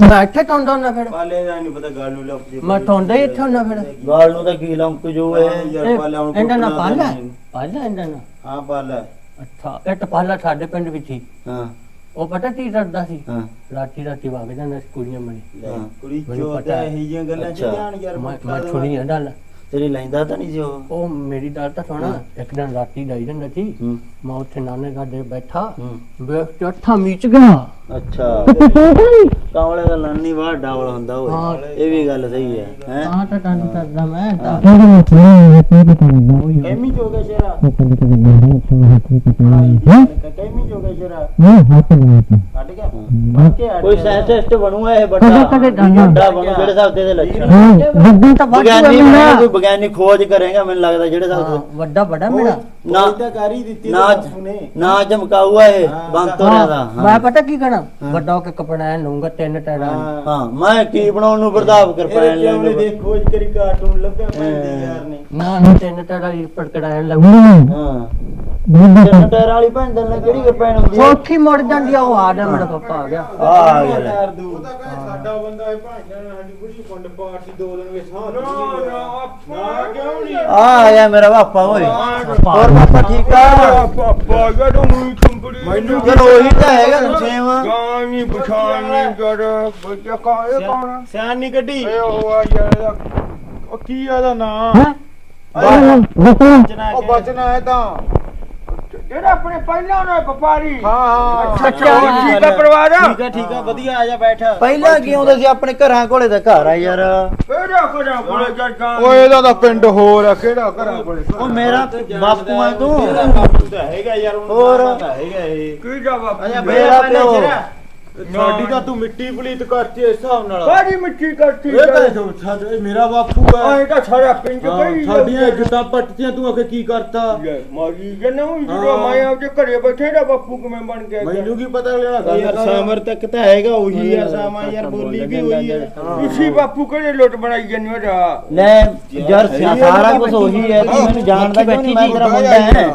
ਮੈਂ ਇੱਥੇ ਟੌਂਦਾ ਨਾ ਫਿਰ? ਪਾਲੇ ਦਾ ਨਹੀਂ ਪਤਾ ਗੱਲ ਨੂੰ ਲੱਗ ਜੇ ਮੈਂ ਟੌਂਦਾ ਹੀ ਇੱਥੇ ਹੁੰਦਾ ਫਿਰ। ਗਾਲ ਨੂੰ ਤਾਂ ਕੀ ਲੰਕ ਜੋ ਹੈ ਯਾਰ ਪਾਲਾ ਹੁਣ ਇਹਦਾ ਨਾ ਕੁੱਟਣਾ ਪਾਲਾ? ਨਹੀਂ। ਪਾਲਾ ਇਹਦਾ ਨਾ ਹਾਂ ਪਾਲਾ। ਅੱਛਾ ਇਹ ਤਾਂ ਪਾਲਾ ਸਾਡੇ ਪਿੰਡ ਵਿੱਚ ਹੀ। ਹਾਂ। ਉਹ ਪਤਾ ਕੀ ਕਰਦਾ ਸੀ? ਹਾਂ। ਰਾਤੀ ਰਾਤੀ ਵਗ ਜਾਂਦਾ ਸੀ ਕੁੜੀਆਂ ਮਣੀ ਲੈ, ਕੁੜੀ ਮੈਨੂੰ ਚੋਦ ਹੈ। ਇਹ ਜੀਆਂ ਗੱਲਾਂ ਚ ਅੱਛਾ। ਧਿਆਨ ਯਾਰ ਮੈਂ ਮੈਂ ਡਾਲ ਤੇਰੀ ਲੈਂਦਾ ਤਾਂ ਨਹੀਂ ਸੀ ਉਹ? ਉਹ ਮੇਰੀ ਗੱਲ ਤਾਂ ਸੁਣਾ ਇੱਕ ਦਿਨ ਰਾਤੀ ਜਾਈ ਜਾਂਦਾ ਸੀ ਹੂੰ। ਮੈਂ ਉੱਥੇ ਨਾਨੇ ਘਰ ਬੈਠਾ ਹੂੰ। ਵੇਖ ਕੇ ਅੱਠਾਂ ਮੀਚ ਗਿਆ। ਅੱਛਾ। ਕਾਵਲੇ ਦਾ ਨਾਨੀ ਬਾਹਰ ਡਾਵਲ ਹੁੰਦਾ ਹਾਂ। ਓਏ ਇਹ ਵੀ ਗੱਲ ਸਹੀ ਹੈ ਹੈ? ਤਾਂ ਤਾਂ ਤਾਂ ਕਰਦਾ ਮੈਂ ਤਾਂ ਕੈਮੀ ਜੋ ਗਿਆ ਸ਼ੇਰਾ? ਕੈਮੀ ਜੋ ਗਿਆ ਸ਼ੇਰਾ? ਕੱਢ ਗਿਆ ਕੱਢ ਕੇ ਕੋਈ ਸਾਇੰਟਿਸਟ ਬਣੂਗਾ ਇਹ ਕਦੇ ਕਦੇ ਡਾਂਗਾ। ਵੱਡਾ ਬਣੂ ਜਿਹੜੇ ਹਿਸਾਬ ਤੇ ਇਹਦੇ ਲੱਛਣ ਵੱਡਾ ਤਾਂ ਵੱਡਾ ਵਿਗਿਆਨੀ ਬਣੇਗਾ, ਮੇਰਾ ਕੋਈ ਵਿਗਿਆਨੀ ਖੋਜ ਕਰੇਗਾ ਮੈਨੂੰ ਲੱਗਦਾ ਜਿਹੜੇ ਹਿਸਾਬ ਹਾਂ, ਤੇ ਵੱਡਾ ਬੜਾ ਮੇਰਾ। ਨਾ ਤਾਂ ਕਰ ਹੀ ਦਿੱਤੀ ਨਾ ਨਾ। ਚਮਕਾਊਆ ਇਹ ਬੰਤੋਰਿਆਂ ਦਾ। ਹਾਂ, ਮੈਂ ਪਤਾ ਕੀ ਕਰਾਂ? ਵੱਡਾ ਹੋ ਕੇ ਕਪੜਾ ਲਊਂਗਾ ਤਿੰਨ ਟੈਰਾਂ ਨੂੰ। ਹਾਂ। ਮੈਂ ਕੀ ਬਣਾਉਣ ਨੂੰ ਵਰਦਾਵ ਕਰ ਪੈਣ ਲੈਂਦੇ ਦੇਖ ਖੋਜ ਕਰੀ ਕਾਰਟੂਨ ਲੱਭਿਆ ਪੈਂਦੇ ਯਾਰ ਨੇ ਨਾ ਨਾ ਤਿੰਨ ਟੈਰਾਂ ਦੀ ਪੜਕੜਾ ਲਊਂਗਾ ਹਾਂ। ਤਿੰਨ ਟਾਇਰ ਵਾਲੀ ਭੈਣ ਦਾ ਕਿਹੜੀ ਕਰ ਪੈਣ ਹੁੰਦੀ ਹੈ ਸੌਖੀ ਮੁੜ ਜਾਂਦੀ ਆ ਉਹ ਆ ਗਿਆ ਮੇਰਾ ਪਾਪਾ ਆ ਗਿਆ। ਆ ਆ ਗਿਆ ਲੈ। ਸਾਡਾ ਬੰਦਾ ਇਹ ਭਾਂਜਾ ਸਾਡੀ ਬੁੜੀ ਕੁੰਡ ਪਾਰਟੀ ਦੋ ਦਿਨ ਵਿੱਚ ਸਾਹ ਨਾ ਕਿਉਂ ਨਹੀਂ? ਆ ਆ ਗਿਆ ਮੇਰਾ ਪਾਪਾ ਓਏ। ਹੋਰ ਪਾਪਾ ਠੀਕ ਆ? ਪਾਪਾ ਜਦੋਂ ਮੂੰਹ ਚੁੰਬੜੀ ਮੈਨੂੰ ਚਲੋ ਉਹੀ ਤਾਂ ਹੈਗਾ ਸੇਮ ਗਾਣੀ ਪਛਾਣ ਨਹੀਂ ਕਰ ਬੱਚਾ ਕਾ ਇਹ ਕੌਣ ਸਿਆਣ ਨਹੀਂ ਕੱਢੀ ਇਹ ਉਹ ਆ ਯਾਰ ਉਹ ਕੀ ਆ ਇਹਦਾ ਨਾਂ? ਉਹ ਬਚਨਾ ਹੈ ਤਾਂ। ਜਿਹੜਾ ਆਪਣੇ ਪਹਿਲਾਂ ਨਾ ਵਪਾਰੀ। ਹਾਂ ਹਾਂ ਅੱਛਾ ਅੱਛਾ ਠੀਕ ਆ ਪਰਿਵਾਰ? ਠੀਕ ਆ ਠੀਕ ਆ ਵਧੀਆ ਆ ਜਾ ਬੈਠ। ਪਹਿਲਾਂ ਕੀ ਹੁੰਦਾ ਸੀ? ਆਪਣੇ ਘਰਾਂ ਕੋਲੇ ਤਾਂ ਘਰ ਆ ਯਾਰ। ਫੇਰਾ ਕਰਾ ਕੋਲੇ ਜੱਟਾਂ ਓਏ ਇਹਦਾ ਤਾਂ ਪਿੰਡ ਹੋਰ ਆ। ਕਿਹੜਾ ਘਰਾਂ ਕੋਲੇ? ਉਹ ਮੇਰਾ ਬਾਪੂ ਆ ਤੂੰ। ਤਾਂ ਹੈਗਾ ਯਾਰ ਹੋਰ। ਹੈਗਾ ਇਹ। ਕੀ ਜਾ ਬਾਪੂ ਮੇਰਾ ਪਿਓ। ਸਾਡੀ ਤਾਂ ਤੂੰ ਮਿੱਟੀ ਪਲੀਤ ਕਰਤੀ ਇਸ ਹਿਸਾਬ ਨਾਲ। ਸਾਰੀ ਮਿੱਟੀ ਕਰਤੀ ਇਹ ਤਾਂ ਸਾਡਾ ਇਹ ਮੇਰਾ ਬਾਪੂ ਆ ਹੈ। ਇਹ ਤਾਂ ਸਾਰਾ ਪਿੰਡ ਕਰੀ ਸਾਡੀਆਂ ਇੱਜ਼ਤਾਂ ਪੱਟੀਆਂ ਤੂੰ ਆਖੇ ਕੀ ਕਰਤਾ? ਮਾਰੀ ਜਨੂ ਜਦੋਂ ਹਾਂ। ਮੈਂ ਆਪਦੇ ਘਰੇ ਬੈਠੇ ਦਾ ਬਾਪੂ ਕਿਵੇਂ ਬਣ ਗਿਆ ਮੈਨੂੰ ਕੀ ਪਤਾ ਲੈਣਾ ਗੱਲ ਯਾਰ। ਸਾਮਰ ਤੱਕ ਤਾਂ ਹੈਗਾ ਉਹੀ ਆ ਸਾਮਾ ਯਾਰ ਬੋਲੀ ਵੀ ਉਹੀ ਹੈ। ਤੁਸੀਂ ਬਾਪੂ ਕਿਹੜੇ ਲੁੱਟ ਬਣਾਈ ਜੰਨੂ ਦਾ ਲੈ ਯਾਰ ਸਾਰਾ ਕੁਝ ਉਹੀ ਹੈ ਤੂੰ ਮੈਨੂੰ ਜਾਣਦਾ ਕਿਉਂ ਨਹੀਂ? ਮੈਂ ਤੇਰਾ ਮੁੰਡਾ ਹੈ।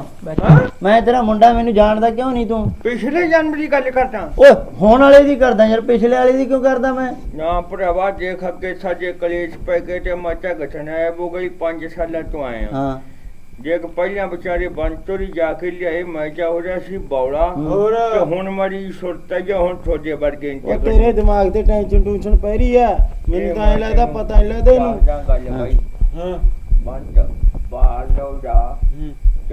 ਮੈਂ ਤੇਰਾ ਮੁੰਡਾ ਮੈਨੂੰ ਜਾਣਦਾ ਕਿਉਂ ਨਹੀਂ ਤੂੰ? ਪਿਛਲੇ ਜਨਮ ਦੀ ਗੱਲ ਕਰਦਾ। ਓਏ ਹੋਣ ਵਾਲੇ ਦੀ ਕਰਦਾ ਯਾਰ ਪਿਛਲੇ ਵਾਲੇ ਦੀ ਕਿਉਂ ਕਰਦਾ ਮੈਂ? ਨਾ ਭਰਾਵਾ ਦੇਖ ਅੱਗੇ ਸਾਡੇ ਕਲੇਸ਼ ਪੈ ਗਏ ਤੇ ਮਾਚਾ ਗਠਨ ਹੈ ਉਹ ਗਈ 5 ਸਾਲਾਂ ਤੋਂ ਆਏ ਹਾਂ। ਹਾਂ ਦੇਖ ਪਹਿਲਾਂ ਵਿਚਾਰੇ ਬੰਤੋਰੀ ਜਾ ਕੇ ਲਿਆਏ ਮੈਂ ਜਾ ਹੋ ਰਿਹਾ ਸੀ ਬੌਲਾ। ਹੋਰ? ਤੇ ਹੁਣ ਮਾਰੀ ਸੁਰਤਾ ਜਾਂ ਹੁਣ ਛੋਟੇ ਵਰਗੇ ਉਹ ਤੇਰੇ ਦਿਮਾਗ ਤੇ ਟੈਨਸ਼ਨ ਟੂਸ਼ਨ ਪੈ ਰਹੀ ਆ। ਮੈਨੂੰ ਤਾਂ ਐ ਲੱਗਦਾ ਪਤਾ ਨਹੀਂ ਲੱਗਦਾ ਇਹਨੂੰ। ਹਾਂ। ਬੰਦ ਬਾਹਰ ਲੋ ਜਾ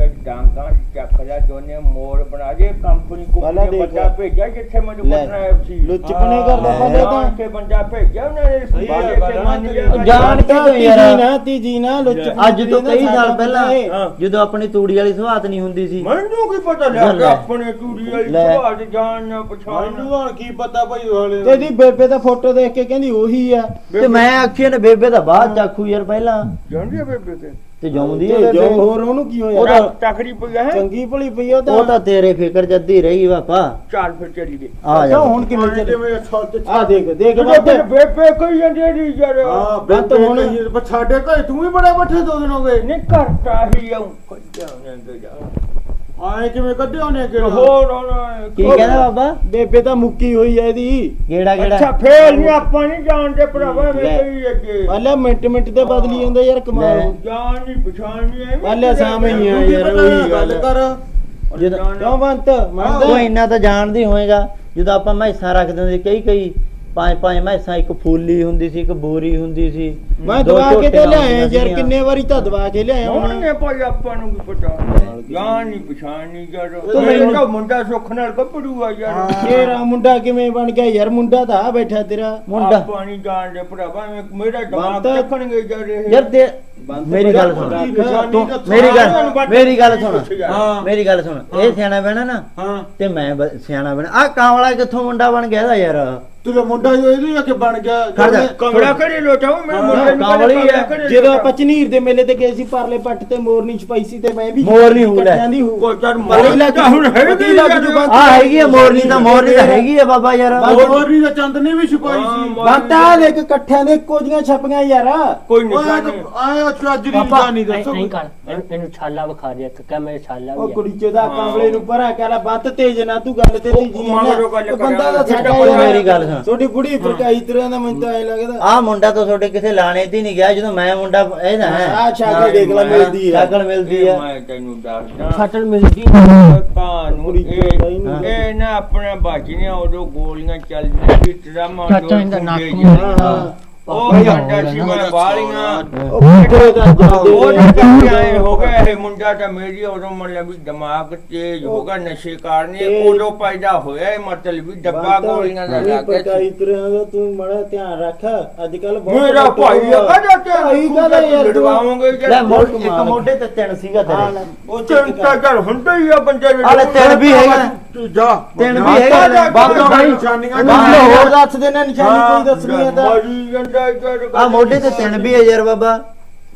ਤੇ ਡਾਂਗਾ ਚੱਕਦਾ ਦੋਨੇ ਮੋੜ ਬਣਾ ਦੇ ਕੰਪਨੀ ਕੋ ਪਹਿਲਾਂ ਦੇਖ ਬੰਦਾ ਲੈ। ਭੇਜਿਆ ਜਿੱਥੇ ਮੈਨੂੰ ਲੈ, ਪਟਨਾ ਸੀ ਲੁੱਚਪਨੇ ਕਰਦਾ ਪਹਿਲੇ ਤਾਂ ਕੇ ਬੰਦਾ ਭੇਜਿਆ ਉਹਨਾਂ ਨੇ ਸਹੀ ਆ, ਬਾਗੇ ਗੱਲ ਤੇ ਆ, ਮੰਨ ਤੇਰੀ। ਗਿਆ ਜਾਣ ਕੇ ਤੋਂ ਯਾਰ। ਤੀਜੀ ਨਾ ਤੀਜੀ ਨਾ ਲੁੱਚ ਅੱਜ ਤੋਂ ਕਈ ਸਾਲ ਪਹਿਲਾਂ ਹਾਂ। ਜਦੋਂ ਆਪਣੀ ਤੂੜੀ ਵਾਲੀ ਸੁਹਾਤ ਨਹੀਂ ਹੁੰਦੀ ਸੀ ਮੈਨੂੰ ਕੀ ਪਤਾ ਲੈ। ਲੱਗਾ ਆਪਣੇ ਚੂੜੀ ਵਾਲੀ ਲੈ। ਸੁਭਾਅ ਜਾਣ ਨਾ ਪਛਾਣ ਹੁਣ ਕੀ ਪਤਾ ਭਾਈ ਵਾਲੇ ਤੇਰੀ ਬੇਬੇ ਦਾ ਫੋਟੋ ਦੇਖ ਕੇ ਕਹਿੰਦੀ ਉਹੀ ਆ ਤੇ ਮੈਂ ਆਖੀ ਨੇ ਬੇਬੇ ਦਾ ਬਾਅਦ ਚਾਖੂ ਯਾਰ ਪਹਿਲਾਂ ਜਾਂਦੀ ਆ ਬੇਬੇ ਤੇ ਤੇ ਜਾਉਂਦੀ ਤੇ ਹੈ ਜੋ ਬੇਬੇ ਹੋਰ ਉਹਨੂੰ ਕੀ ਹੋਇਆ? ਉਹਦਾ- ਤਕੜੀ ਪਈ ਹੈ? ਚੰਗੀ ਭਲੀ ਪਈ ਉਹ ਉਹ ਤਾਂ ਤਾਂ ਤੇਰੇ ਫਿਕਰ ਜੱਦੀ ਰਹੀ ਬਾਪਾ ਚਾਲ ਫਿਰ ਚੱਲੀ ਗਈ ਆ ਜਾ। ਹੁਣ ਕਿਵੇਂ ਚੱਲੇ? ਆ ਦੇਖ ਦੇਖ ਜਦੋਂ ਬੱਤ ਫਿਰ ਬੇਬੇ ਕਹੀ ਜਾਂਦੀ ਦੀ ਯਾਰ। ਹਾਂ ਬੰਤ ਬੇਬੇ ਹੁਣ- ਸਾਡੇ ਘਰੇ ਤੂੰ ਵੀ ਬੜੇ ਬੱਠੇ ਦੋ ਦਿਨ ਹੋ ਗਏ। ਨਹੀਂ ਕਰਤਾ ਹੀ ਆਉਂ ਉਹਨੇ ਅੱਗੇ ਜਾ। ਆਏ ਕਿਵੇਂ ਕੱਢਿਆ ਉਹਨੇ ਅੱਗੇ ਹੋਰ ਹੁਣ ਕੀ ਕਹਿੰਦਾ ਬਾਬਾ? ਬੇਬੇ ਤਾਂ ਮੁੱਕੀ ਹੋਈ ਐ ਇਹਦੀ। ਕਿਹੜਾ ਅੱਛਾ ਕਿਹੜਾ ਫੇਰ ਨਹੀਂ ਆਪਾਂ ਨਹੀਂ ਜਾਣਦੇ ਭਰਾਵਾ ਮੈਂ ਲੈ। ਕਹੀ ਅੱਗੇ। ਪਹਿਲਾਂ ਮਿੰਟ ਮਿੰਟ ਤੇ ਬਦਲੀ ਜਾਂਦਾ ਯਾਰ ਕਮਾਲ। ਹੋ ਜਾਣ ਨਹੀਂ ਪਛਾਣ ਨਹੀਂ ਐਵੇਂ ਪਹਿਲੇ ਸਾਹਮਣੇ ਹੀ ਆ? ਯਾਰ ਉਹੀ ਗੱਲ ਕਰ? ਜਦੋਂ ਕਿਉਂ ਬੰਤ? ਉਹ ਮੰਨਦਾ ਇੰਨਾ ਤਾਂ ਜਾਣਦੀ ਹੋਏਗਾ ਜਦੋਂ ਆਪਾਂ ਮੈਸਾਂ ਰੱਖਦੇ ਹੁੰਦੇ ਸੀ, ਕਈ ਕਈ ਪੰਜ ਪੰਜ ਮੈਸਾਂ ਇੱਕ ਫੂਲੀ ਹੁੰਦੀ ਸੀ ਇੱਕ ਬੋਰੀ ਹੁੰਦੀ ਸੀ। ਮੈਂ ਦੋ ਦਵਾ ਕੇ ਤੇ ਲਿਆਇਆ ਯਾਰ। ਕਿੰਨੇ ਵਾਰੀ ਤਾਂ ਦਵਾ ਕੇ ਲਿਆਇਆ ਹੁਣ ਹੁਣ? ਨੇ ਭਾਈ ਆਪਾਂ ਨੂੰ ਕੀ? ਪਤਾ ਜਾਣ ਨਹੀਂ ਪਛਾਣ ਨਹੀਂ ਯਾਰ। ਤੂੰ ਮੇਰਾ ਮੈਨੂੰ- ਮੁੰਡਾ ਸੁੱਖ ਨਾਲ ਗੱਭਰੂ ਆ ਯਾਰ ਤੇਰਾ ਮੁੰਡਾ ਕਿਵੇਂ ਬਣ ਗਿਆ ਯਾਰ? ਮੁੰਡਾ ਤਾਂ ਆ ਬੈਠਾ ਤੇਰਾ। ਮੁੰਡਾ। ਆਪਾਂ ਨਹੀਂ ਜਾਣਦੇ ਭਰਾਵਾ ਮੈਂ- ਮੇਰਾ ਦਿਮਾਗ ਚੱਕਣਗੇ ਯਾਰ ਇਹ। ਯਾਰ ਤੇ ਬੰਦ ਮੇਰੀ ਗੱਲ ਸੁਣ। ਬੰਦਾ ਤੂੰ ਮੇਰੀ ਗੱਲ ਬੰਦਾ- ਮੇਰੀ ਗੱਲ ਸੁਣ। ਹਾਂ। ਮੇਰੀ ਗੱਲ ਸੁਣ। ਇਹ ਸਿਆਣਾ ਬਹਿਣਾ ਨਾ ਹਾਂ। ਤੇ ਮੈਂ ਬ- ਸਿਆਣਾ ਬਹਿਣਾ। ਆ ਕਾਂਵਲਾ ਕਿੱਥੋਂ ਮੁੰਡਾ ਬਣ ਗਿਆ ਇਹਦਾ ਯਾਰ? ਤੂੰ ਮੁੰਡਾ ਜੋ ਇਹਦੇ ਆ ਕੇ ਬਣ ਗਿਆ ਖੜ ਜਾ। ਕਮਰਾ ਕਰੇ ਲੋਟਾਉ ਮੁੰਡੇ ਨੂੰ ਕਾਂਵਲੀ ਹੈ। ਜਦੋਂ। ਆਪਾਂ ਚਨੀਰ ਦੇ ਮੇਲੇ ਤੇ ਗਏ ਸੀ ਪਰਲੇ ਪੱਟ ਤੇ ਮੋਰਨੀ ਛਪਾਈ ਸੀ ਤੇ ਮੈਂ ਵੀ ਮੋਰਨੀ ਹੂਲ ਹੈ। ਦੀ ਕੋਈ ਪਤਾ ਹੀ ਲੱਗ ਹੁਣ ਹੈਗੀ ਲੱਗ ਜੂ ਬੰਤ। ਆ ਹੈਗੀ ਆ ਮੋਰਨੀ ਤਾਂ ਮੋਰਨੀ ਤਾਂ ਹੈਗੀ ਆ ਬਾਬਾ ਯਾਰ ਮੋਰੀ ਦਾ ਚੰਦਨੀ ਵੀ ਛੁਪਾਈ ਸੀ ਬੰਤਾ ਦੇਖ ਇਕੱਠਿਆਂ ਦੇ ਇੱਕੋ ਜੀਆਂ ਛਪੀਆਂ ਯਾਰ ਕੋਈ ਓਏ ਆਏ ਚੱਜ ਦੀ ਪਾਪਾ ਨਿਸ਼ਾਨੀ ਦੱਸੋ ਨਹੀਂ ਕਰ ਇਹਨੂੰ- ਛਾਲਾ ਵਿਖਾ ਦਿਆ ਤੇ ਕਹ ਮੇਰੇ ਛਾਲਾ ਉਹ ਵੀ ਕੁੜੀ ਚੋਦਾ ਕਾਂਵਲੇ ਨੂੰ ਪਰਾ ਕਹਿਲਾ ਬੰਤ ਤੇਜ ਨਾ ਤੂੰ ਗੱਲ ਤੇ ਦੀ ਜੀ ਗੱਲ ਬੰਦਾ ਦਾ ਕਰਿਆ। ਸਾਡਾ ਮੇਰੀ ਗੱਲ ਸੁਣ ਤੁਹਾਡੀ ਬੁੜੀ ਫਰਕਾਈ ਤਰ੍ਹਾਂ ਦਾ ਮੈਨੂੰ ਤਾਂ ਐ ਲੱਗਦਾ। ਆ ਮੁੰਡਾ ਤਾਂ ਤੁਹਾਡੇ ਕਿਸੇ ਲਾਣੇ ਤੇ ਨਹੀਂ ਗਿਆ ਜਦੋਂ ਮੈਂ ਮੁੰਡਾ ਇਹਦਾ ਹੈ। ਆਹ ਸ਼ਕਲ ਦੇਖ ਲੈ ਮਿਲਦੀ ਆ। ਸ਼ਕਲ ਮਿਲਦੀ ਆ। ਮੈਂ ਤੈਨੂੰ ਦੱਸਦਾ ਫਟਲ ਮਿਲਦੀ ਕਾਨੂੰ ਕੁੜੀ ਇਹ ਹੀ ਨਾ ਆਪਣੇ ਬਾਜੀ ਨੇ ਉਦੋਂ ਗੋਲੀਆਂ ਚੱਲਦੀਆਂ ਸੀ ਡਰਾਮਾ ਚਾਚਾ ਇਹਦਾ ਨੱਕ ਹਾਂ ਹਾਂ। ਉਹ ਸਾਡਾ ਸੀ ਮੈਂ ਵਾਲੀਆਂ। ਉਹ ਬੁੱਢੇ ਦਾ ਉਹ ਜਾਂਦੇ ਜਿਹੜੇ ਆਏ ਹੋ ਗਏ ਇਹ ਮੁੰਡਾ ਤਾਂ ਮੇਰੀ ਉਦੋਂ ਮਤਲਬ ਵੀ ਦਿਮਾਗ ਤੇਜ਼ ਹੋ ਗਿਆ ਨਸ਼ੇ ਕਾਰਨੇ ਇਹ- ਉਦੋਂ ਪੈਦਾ ਹੋਇਆ ਇਹ ਮਤਲਬ ਵੀ ਡੱਬਾ ਗੋਲੀਆਂ ਦਾ ਲਾ ਕੇ ਫਰਕਾਈ ਤਰ੍ਹਾਂ ਦਾ ਤੂੰ ਮੜਾ ਧਿਆਨ ਰੱਖ ਅੱਜ ਕੱਲ ਮੇਰਾ ਭਾਈ ਆ ਤੇ ਭਾਈ ਕਾਹਦਾ ਯਾਰ? ਲੜਵਾਵਾਂਗੇ ਲੈ ਇੱਕ ਮੋਢੇ ਤੇ ਤਿੰਨ ਸੀਗਾ ਤੇਰੇ। ਉਹ ਚਿੰਤਾ ਕਰ। ਹੁੰਦਾ ਹੀ ਆ ਬੰਦੇ ਨੂੰ ਆਲੇ ਤਿੰਨ ਵੀ ਹੈਗਾ। ਤੂੰ ਜਾ। ਤਿੰਨ ਵੀ ਹੈਗਾ। ਬਾਬਾ। ਨਿਸ਼ਾਨੀਆਂ ਹੋਰ ਦੱਸ ਦੇਣਾ ਨਿਸ਼ਾਨੀ ਕੋਈ ਦੱਸਣੀ ਹੈ ਤਾਂ। ਆ ਮੋਢੇ ਤੇ ਤਿੰਨ ਵੀ ਹੈ ਯਾਰ ਬਾਬਾ।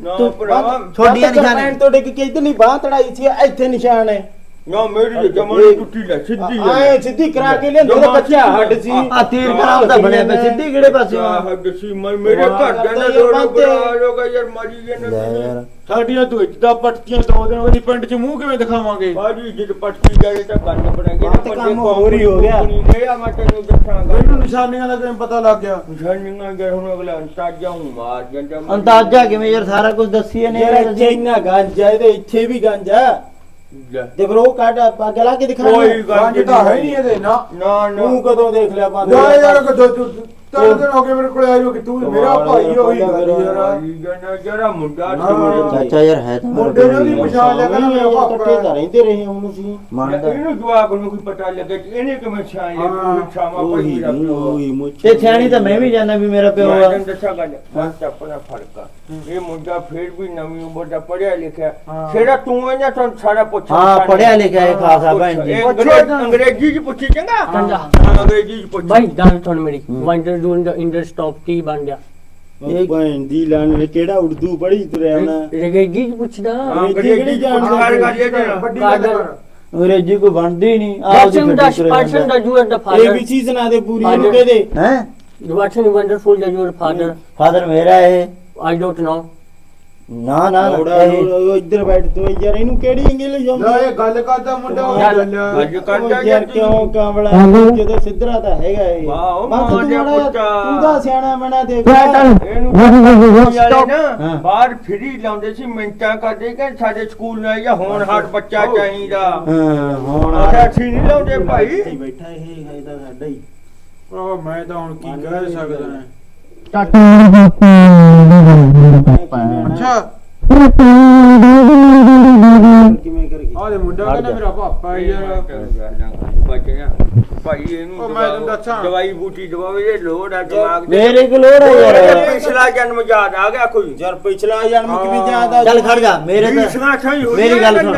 ਨਾ ਤੂੰ ਭਰਾਵਾ ਛੋਡੀਆਂ ਨਿਸ਼ਾਨੀ ਨਿਸ਼ਾਨੀ ਤੋਂ ਡਿੱਗ ਕੇ ਇਧਰਲੀ ਬਾਹ ਤੜਾਈ ਸੀ ਇੱਥੇ ਨਿਸ਼ਾਨ ਹੈ। ਨਾ ਮੇਰੀ ਜਮਾਨੀ ਟੁੱਟੀ ਲੈ ਸਿੱਧੀ ਆਏ ਸਿੱਧੀ ਕਰਾ ਕੇ ਲਿਆਂਦੇ ਉਹਦਾ ਬੱਚਾ ਹੱਡ ਸੀ। ਆ ਤੀਰ ਕਰਾਉ ਤਾਂ ਬਣਿਆ ਪਿਆ ਸਿੱਧੀ ਕਿਹੜੇ ਪਾਸੇ ਆ? ਹੱਦ ਸੀ ਮੈਂ ਮੇਰੇ ਘਰ ਜਾਣਾ ਲੋੜ। ਬੜਾ ਲੋਗਾ ਯਾਰ ਮਰੀ ਯਾਰ। ਸਾਡੀਆਂ ਤੂੰ ਇੱਦਾਂ ਪੱਟੀਆਂ ਦੋ ਦਿਨ ਉਹਦੀ ਪਿੰਡ 'ਚ ਮੂੰਹ ਕਿਵੇਂ ਦਿਖਾਵਾਂਗੇ? ਬਾਜੀ ਜਿੱਦ ਪੱਟੀ ਜਾਏ ਤਾਂ ਗੱਲ ਬਣਾਂਗੇ ਬਾਤ ਕੰਮ ਹੋਰ ਹੀ ਹੋ ਗਿਆ। ਨਹੀਂ ਗਿਆ ਮੈਂ ਤੈਨੂੰ ਦੱਸਾਂਗਾ। ਮੈਨੂੰ ਨਿਸ਼ਾਨੀਆਂ ਦਾ ਕਿਵੇਂ ਪਤਾ ਲੱਗ ਗਿਆ? ਨਿਸ਼ਾਨੀਆਂ ਗਏ ਹੁਣ ਅਗਲਾ ਅੰਤਾਜਾ ਹੂੰ ਮਾਰ ਜਾਂਦਾ ਅੰਦਾਜ਼ਾ ਕਿਵੇਂ ਯਾਰ ਸਾਰਾ ਕੁਝ ਦੱਸੀਏ ਨੇ ਯਾਰ ਇੱਥੇ ਇੰਨਾ ਗੰਜਾ ਇਹਦੇ ਇੱਥੇ ਵੀ ਗੰਜਾ ਤੇ ਫਿਰ ਉਹ ਕੱਢ ਆਪਾਂ ਗਲਾ ਕੇ ਦਿਖਾ ਕੋਈ। ਗੱਲ ਪੰਜ ਤਾਂ ਹੈ ਨਹੀਂ ਇਹਦੇ ਨਾ। ਨਾ ਨਾ। ਤੂੰ ਕਦੋਂ ਦੇਖ ਲਿਆ ਬੰਦ ਜਾ ਯਾਰ ਕਦੋਂ ਤੂੰ ਤਿੰਨ ਦਿਨ ਹੋ ਗਏ ਮੇਰੇ ਕੋਲ ਹੋ ਕਿ ਤੂੰ ਮੇਰਾ ਭਾਈ ਹੋਈ ਗੱਲ ਯਾਰ। ਜਿਹੜਾ ਮੁੰਡਾ ਹਾਂ। ਸੀ ਚਾਚਾ ਯਾਰ ਹੈ ਤਾਂ ਮੇਰਾ ਮੁੰਡੇ ਨੇ ਬੇਬੀ ਪਛਾਣ ਲਿਆ ਕਹਿੰਦਾ ਮੇਰਾ ਇਕੱਠੇ ਪਾਪਾ ਤਾਂ ਰਹਿੰਦੇ ਰਹੇ ਹੁਣ ਅਸੀਂ ਮੰਨਦਾ। ਇਹਨੂੰ ਜਵਾਬ ਨੂੰ ਕੋਈ ਪਤਾ ਲੱਗੇ ਕਿ ਇਹਨੇ ਕਿਵੇਂ ਛਾਂ ਲਿਆ ਹਾਂ, ਕੋਈ ਛਾਵਾਂ ਪਈ ਰੱਖੋ ਉਹੀ ਮੁੱਛ ਤੇ ਸਿਆਣੀ ਤਾਂ ਮੈਂ ਵੀ ਜਾਣਦਾ ਵੀ ਮੇਰਾ ਪਿਓ ਮੈਂ ਆ। ਤੈਨੂੰ ਦੱਸਾਂ ਗੱਲ ਬਸ ਆਪਣਾ ਫ਼ਰਕ ਆ। ਇਹ ਮੁੰਡਾ ਫੇਰ ਵੀ ਨਵੀਂ ਉਮਰ ਦਾ ਪੜਿਆ ਲਿਖਿਆ ਹਾਂ। ਜਿਹੜਾ ਤੂੰ ਇਹਨਾਂ ਤੋਂ ਸਾਰਾ ਪੁੱਛ ਹਾਂ, ਪੜ੍ਹਿਆ ਲਿਖਿਆ ਇਹ ਖਾਸਾ। ਭੈਣ ਜੀ। ਇਹ ਅੰਗਰੇਜ਼- ਅੰਗਰੇਜ਼ੀ ਚ ਪੁੱਛੀ ਚੰਗਾ ਚੰਗਾ। ਹਾਂ, ਅੰਗਰੇਜ਼ੀ ਚ ਪੁੱਛ ਭਾਈ ਗੱਲ ਸੁਣ ਮੇਰੀ ਵੰਡਰ ਡੂਨ ਦਾ ਇੰਡਰ ਸਟਾਪ ਕੀ ਬਣ ਗਿਆ ਇਹ ਭੈਣ ਦੀ ਲਾਣ ਕਿਹੜਾ ਉਰਦੂ ਪੜ੍ਹੀ ਤੁਰਿਆ ਹੋਣਾ ਰਗੇਗੀ ਪੁੱਛਦਾ ਹਾਂ, ਅੰਗਰੇਜ਼ੀ ਅੰਗਰੇਜ਼ੀ ਚ ਜਾਣਦਾ ਪੁੱਛ ਗੱਲ ਤੂੰ? ਕਰੀਏ ਜਰਾ। ਵੱਡੀ ਗੱਲ ਅੰਗਰੇਜ਼ੀ ਕੋਈ ਬਣਦੀ ਹੀ ਨਹੀਂ ਆਹ Watson the person that you are the father. ABC ਸੁਣਾ ਦੇ ਪੂਰੀ. ਇਹਨੂੰ ਕਹਦੇ ਹੈ that you are father. Father ਮੇਰਾ ਇਹ Don't know. ਨਾ ਨਾ ਨਾ ਇੱਧਰ ਬੈਠ ਤੂੰ ਯਾਰ ਇਹਨੂੰ ਕਿਹੜੀ ਇੰਗਲਿਸ਼ ਆਉਂਦੀ ਲੈ ਇਹ ਗੱਲ ਕਰਦਾ ਮੁੰਡਾ ਉਹ। ਗੱਲ ਕਰਦਾ ਯਾਰ ਕਿਉਂ ਕਾਂਵਲਾ? ਜਦੋਂ ਸਿੱਧਰਾ ਤਾਂ ਹੈਗਾ ਇਹ। ਵਾਹ, ਮਾਰਿਆ ਮਾੜਾ- ਪੁੱਤਾ। ਤੂੰ ਤਾਂ ਸਿਆਣਾ ਬਣਾ ਦੇ। ਇਹਨੂੰ। ਬਾਹਰ ਫਰੀ ਲਾਉਂਦੇ ਸੀ ਮਿੰਟਾਂ ਕਰਦੇ ਕਿ ਸਾਡੇ ਸਕੂਲ ਨਾਲ ਜਾਂ ਹੋਣ ਹਰ ਬੱਚਾ ਚਾਹੀਦਾ। ਹਾਂ ਹੁਣ ਅੱਛਾ ਨਹੀਂ ਲਾਉਂਦੇ ਭਾਈ। ਬੈਠਾ ਇਹ ਹੈ ਤਾਂ ਸਾਡਾ ਹੀ। ਉਹ ਮੈਂ ਤਾਂ ਹੁਣ ਕੀ ਕਹਿ ਸਕਦਾ? ਅੱਛਾ। ਕਿਵੇਂ ਕਰ ਆਹ ਦੇ ਮੁੰਡਾ ਕਹਿੰਦਾ ਮੇਰਾ ਪਾਪਾ ਯਾਰ ਬੱਚਿਆ ਭਾਈ ਇਹਨੂੰ ਉਹ ਮੈਂ ਤੈਨੂੰ ਦੱਸਾਂ। ਦਵਾਈ ਬੂਟੀ ਦਵਾਵੇ ਇਹ ਲੋੜ ਆ ਦਿਮਾਗ ਤੇ। ਮੇਰੇ ਕੋਲ ਲੋੜ ਹੈ ਯਾਰ? ਪਿਛਲਾ ਜਨਮ ਯਾਦ ਆ ਗਿਆ ਕੋਈ ਯਾਰ ਪਿਛਲਾ ਜਨਮ ਕਿ ਵੀ ਯਾਦ ਆ? ਚੱਲ ਖੜ ਜਾ ਮੇਰੇ ਤਾਂ ਵੀਸਵਾਂ ਛਈ ਹੋਈ ਮੇਰੀ ਗੱਲ ਸੁਣ।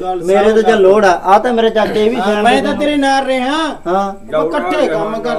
ਗੱਲ ਮੇਰੇ ਤਾਂ ਚੱਲ ਲੋੜ ਆ। ਆ ਤਾਂ ਮੇਰੇ ਚਾਚੇ ਇਹ ਵੀ ਸਿਆਣੇ ਮੈਂ ਤਾਂ ਤੇਰੇ ਨਾਲ ਰਿਹਾ। ਹਾਂ। ਆਪਾਂ ਇਕੱਠੇ ਕੰਮ ਕਰ।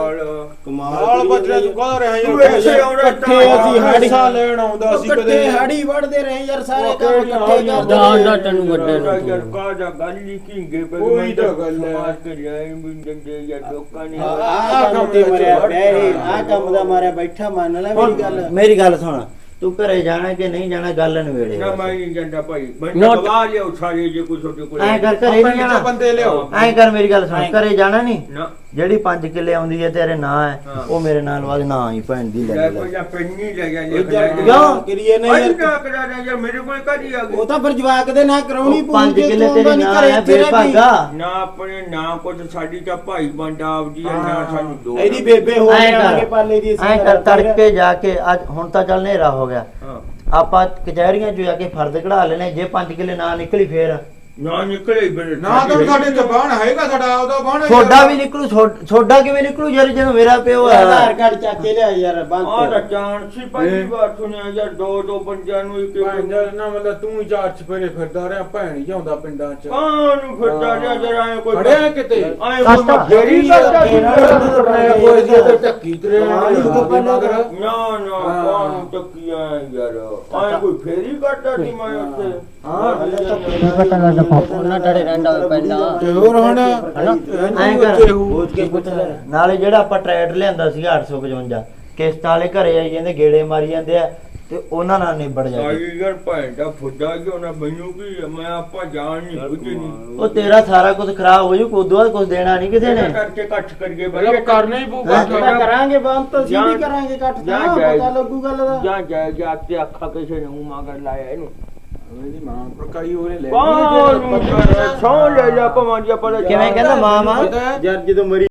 ਕਮਾਲ ਨਾਲ ਬੱਜਣਾ ਤੂੰ ਕਹ ਰਿਹਾ? ਤੂੰ ਯਾਰ ਐਸੇ ਆਉਣਾ ਇਕੱਠੇ ਅਸੀਂ ਹਾੜੀ ਲੈਣ ਆਉਂਦਾ ਸੀ ਕਦੇ। ਹਾੜੀ ਵੜਦੇ ਰਹੇ। ਯਾਰ ਸਾਰੇ ਕੰਮ ਇਕੱਠੇ ਕਰਦੇ ਦਾ- ਦਾ ਰਹੇ। ਤੈਨੂੰ ਵੱਡੇ ਨੂੰ ਯਾਰ ਕਾ ਜਾ ਗੱਲ ਨਹੀਂ ਕੀਗੇ ਪਰ ਉਹੀ ਤਾਂ ਗੱਲ ਹੈ। ਸਮਾਜ ਕੇ ਜਾਏ ਜੰਦੇ ਯਾਰ ਲੋਕਾਂ ਨੇ ਆਹ ਕੰਮ ਤੇ ਮਰਿਆ ਪਿਆ ਇਹ ਆਹ ਕੰਮ ਦਾ ਮਾਰਿਆ ਬੈਠਾ ਮੰਨ ਲੈ ਮੇਰੀ ਗੱਲ। ਮੇਰੀ ਗੱਲ ਸੁਣ ਤੂੰ ਘਰੇ ਜਾਣਾ ਕਿ ਨਹੀਂ ਜਾਣਾ ਗੱਲ ਨਵੇੜੇ ਨਾ ਮੈਂ ਨਹੀਂ ਜਾਂਦਾ ਭਾਈ ਮੈਂ Not- ਦਵਾ ਲਿਓ ਸਾਰੇ ਜੇ ਕੋਈ ਤੁਹਾਡੇ ਕੋਲ ਐਂ ਕਰ ਘਰੇ ਨਹੀਂ ਜਾਣਾ। ਚ ਬੰਦੇ ਲਿਓ ਐਂ ਕਰ ਮੇਰੀ ਗੱਲ ਸੁਣ ਘਰੇ ਜਾਣਾ ਨਹੀਂ? ਨਾ। ਜਿਹੜੀ 5 ਕਿੱਲੇ ਆਉਂਦੀ ਹੈ ਤੇਰੇ ਨਾਂ ਹੈ ਹਾਂ। ਉਹ ਮੇਰੇ ਨਾਲ ਬਾਅਦ ਨਾਂ ਹੀ ਭੈਣ ਦੀ ਲੈ ਕੋਈ ਜਾਂ ਪੈਨੀ ਲੈ ਗਿਆ ਉਹ ਲੈ ਕਿਉਂ? ਕਰੀਏ ਨਾ ਯਾਰ ਨਾ ਕਰਾ ਦੇ ਯਾਰ ਮੇਰੇ ਕੋਲ ਕਾਦੀ ਆ ਉਹ ਗਈ ਤਾਂ ਫਿਰ ਜਵਾਕ ਦੇ ਨਾ ਕਰਾਉਣੀ ਉਹ ਪੰਜ ਜੇ ਕਿੱਲੇ ਤੂੰ ਤੇਰੇ ਨੀ ਹੈ। ਬੇਭਾਗਾ ਨਾ ਆਪਣੇ ਨਾ ਕੁਝ ਸਾਡੀ ਤਾਂ ਭਾਈ ਬੰਦਾ ਆਪਦੀ ਆ ਨਾ ਸਾਨੂੰ ਦੋ ਇਹਦੀ ਬੇਬੇ ਹੋ। ਜਾਣਗੇ ਪਾਲੇ ਦੀ ਐਂ ਕਰ ਤੜਕੇ ਜਾ ਕੇ ਅੱਜ ਹੁਣ ਤਾਂ ਚੱਲ ਹਨੇਰਾ ਹੋ ਗਿਆ। ਹਾਂ। ਆਪਾਂ ਕਚਹਿਰੀਆਂ 'ਚ ਜਾ ਕੇ ਫਰਦ ਕਢਾ ਲੈਣੇ ਜੇ 5 ਕਿੱਲੇ ਨਾ ਨਿਕਲੀ ਫੇਰ। ਨਾ ਨਿਕਲੇ ਬਰੇ ਨਾ ਤਾਂ ਸਾਡੇ ਜ਼ਬਾਨ ਹੈਗਾ ਸਾਡਾ ਉਹਦਾ ਬਾਣ ਛੋਡਾ ਵੀ ਨਿਕਲੂ ਛੋਡਾ ਕਿਵੇਂ ਨਿਕਲੂ ਯਾਰ ਜਦੋਂ ਮੇਰਾ ਪਿਓ ਆਧਾਰ ਹੈ ਕਾਰਡ ਚੱਕ ਕੇ ਲਿਆ ਯਾਰ ਆ ਤਾਂ ਬੰਦ ਚਾਂਸ ਸੀ ਪਹਿਲੀ ਇਹ- ਵਾਰ ਸੁਣਿਆ ਯਾਰ ਦੋ ਦੋ ਬੰਦਿਆਂ ਨੂੰ ਇੱਕ ਦਾ ਨਾ ਮਤਲਬ ਤੂੰ ਹੀ ਚਾਰ ਚਪੇਰੇ ਫਿਰਦਾ ਰਿਹਾ ਭੈਣ ਹੀ ਜਾਂਦਾ ਪਿੰਡਾਂ ਚ। ਕਾਂ ਨੂੰ ਫਿਰਦਾ ਰਿਹਾ ਜਰਾ ਐ ਕੋਈ ਖੜਿਆ ਕਿਤੇ? ਐ ਕੋਈ ਸਸਤਾ। ਫੇਰੀ ਕਰਦਾ ਸੀ ਕੋਈ ਤੇ ਹਾਂ, ਇਹ ਤਾਂ ਦਾ- ਨਾ ਨਾ ਹਾਂ। ਕਾਂ ਨੂੰ ਚੱਕੀਆਂ ਯਾਰ ਐ ਕੋਈ ਫੇਰੀ ਕਰਦਾ ਸੀ ਮੈਂ ਉੱਥੇ ਉਹਨਾਂ ਟੜੇ ਰਹਿੰਦਾ ਪਹਿਲਾਂ ਤੇ ਹੋਰ ਹੁਣ ਐਂ ਕਰ ਬੋਝ ਕੇ ਪੁੱਛ ਲੈ ਨਾਲੇ ਜਿਹੜਾ ਆਪਾਂ ਟਰੈਕਟਰ ਲਿਆਂਦਾ ਸੀਗਾ 855 ਕਿਸ਼ਤਾਂ ਵਾਲੇ ਘਰੇ ਆਈ ਜਾਂਦੇ ਗੇੜੇ ਮਾਰੀ ਜਾਂਦੇ ਆ ਤੇ ਉਹਨਾਂ ਨਾਲ ਨਿਬੜ ਜਾਂਦੇ ਸਾਈ ਯਾਰ ਭੈਣ ਦਾ ਫੁੱਦਾ ਕਿਉਂ ਨਾ ਮੈਨੂੰ ਕੀ ਆ, ਮੈਂ ਆਪਾਂ ਜਾਣ ਨਹੀਂ ਬੁੱਝੀ ਨਹੀਂ। ਉਹ ਤੇਰਾ ਸਾਰਾ ਕੁਝ ਖਰਾਬ ਹੋ ਜੂ ਉਦੋਂ ਬਾਅਦ ਕੁਝ ਦੇਣਾ ਨਹੀਂ ਕਿਸੇ ਨੇ। ਕਰਕੇ ਇਕੱਠ ਕਰੀਏ ਮਤਲਬ ਕਰਨਾ ਹੀ ਪਊਗਾ ਤਾਂ ਕਰਾਂਗੇ ਬੰਦ ਤਾਂ ਅਸੀਂ ਜਾਂ- ਵੀ ਕਰਾਂਗੇ ਕੱਟ ਜਾਂ ਤਾਂ ਜਾਇਜ਼। ਪਤਾ ਲੱਗੂ ਗੱਲ ਦਾ। ਜਾਂ ਜਾ ਜਾ ਕੇ ਅੱਖਾਂ ਕਿਸੇ ਨੇ ਮੂੰਹ ਮਗਰ ਲਾਇਆ ਇਹਨੂੰ। ਇਹਦੀ ਮਾਂ ਪ੍ਰਕਾਈ ਉਹਨੇ ਲੈ ਕੌਣ ਨੂੰ ਸੌ ਲੈ ਜਾ ਭਵਾਂ ਜੀ ਆਪਾਂ ਕਿਵੇਂ ਕਹਿੰਦਾ ਮਾਂ ਮਾਂ? ਯਾਰ ਜਦੋਂ ਮਰੀ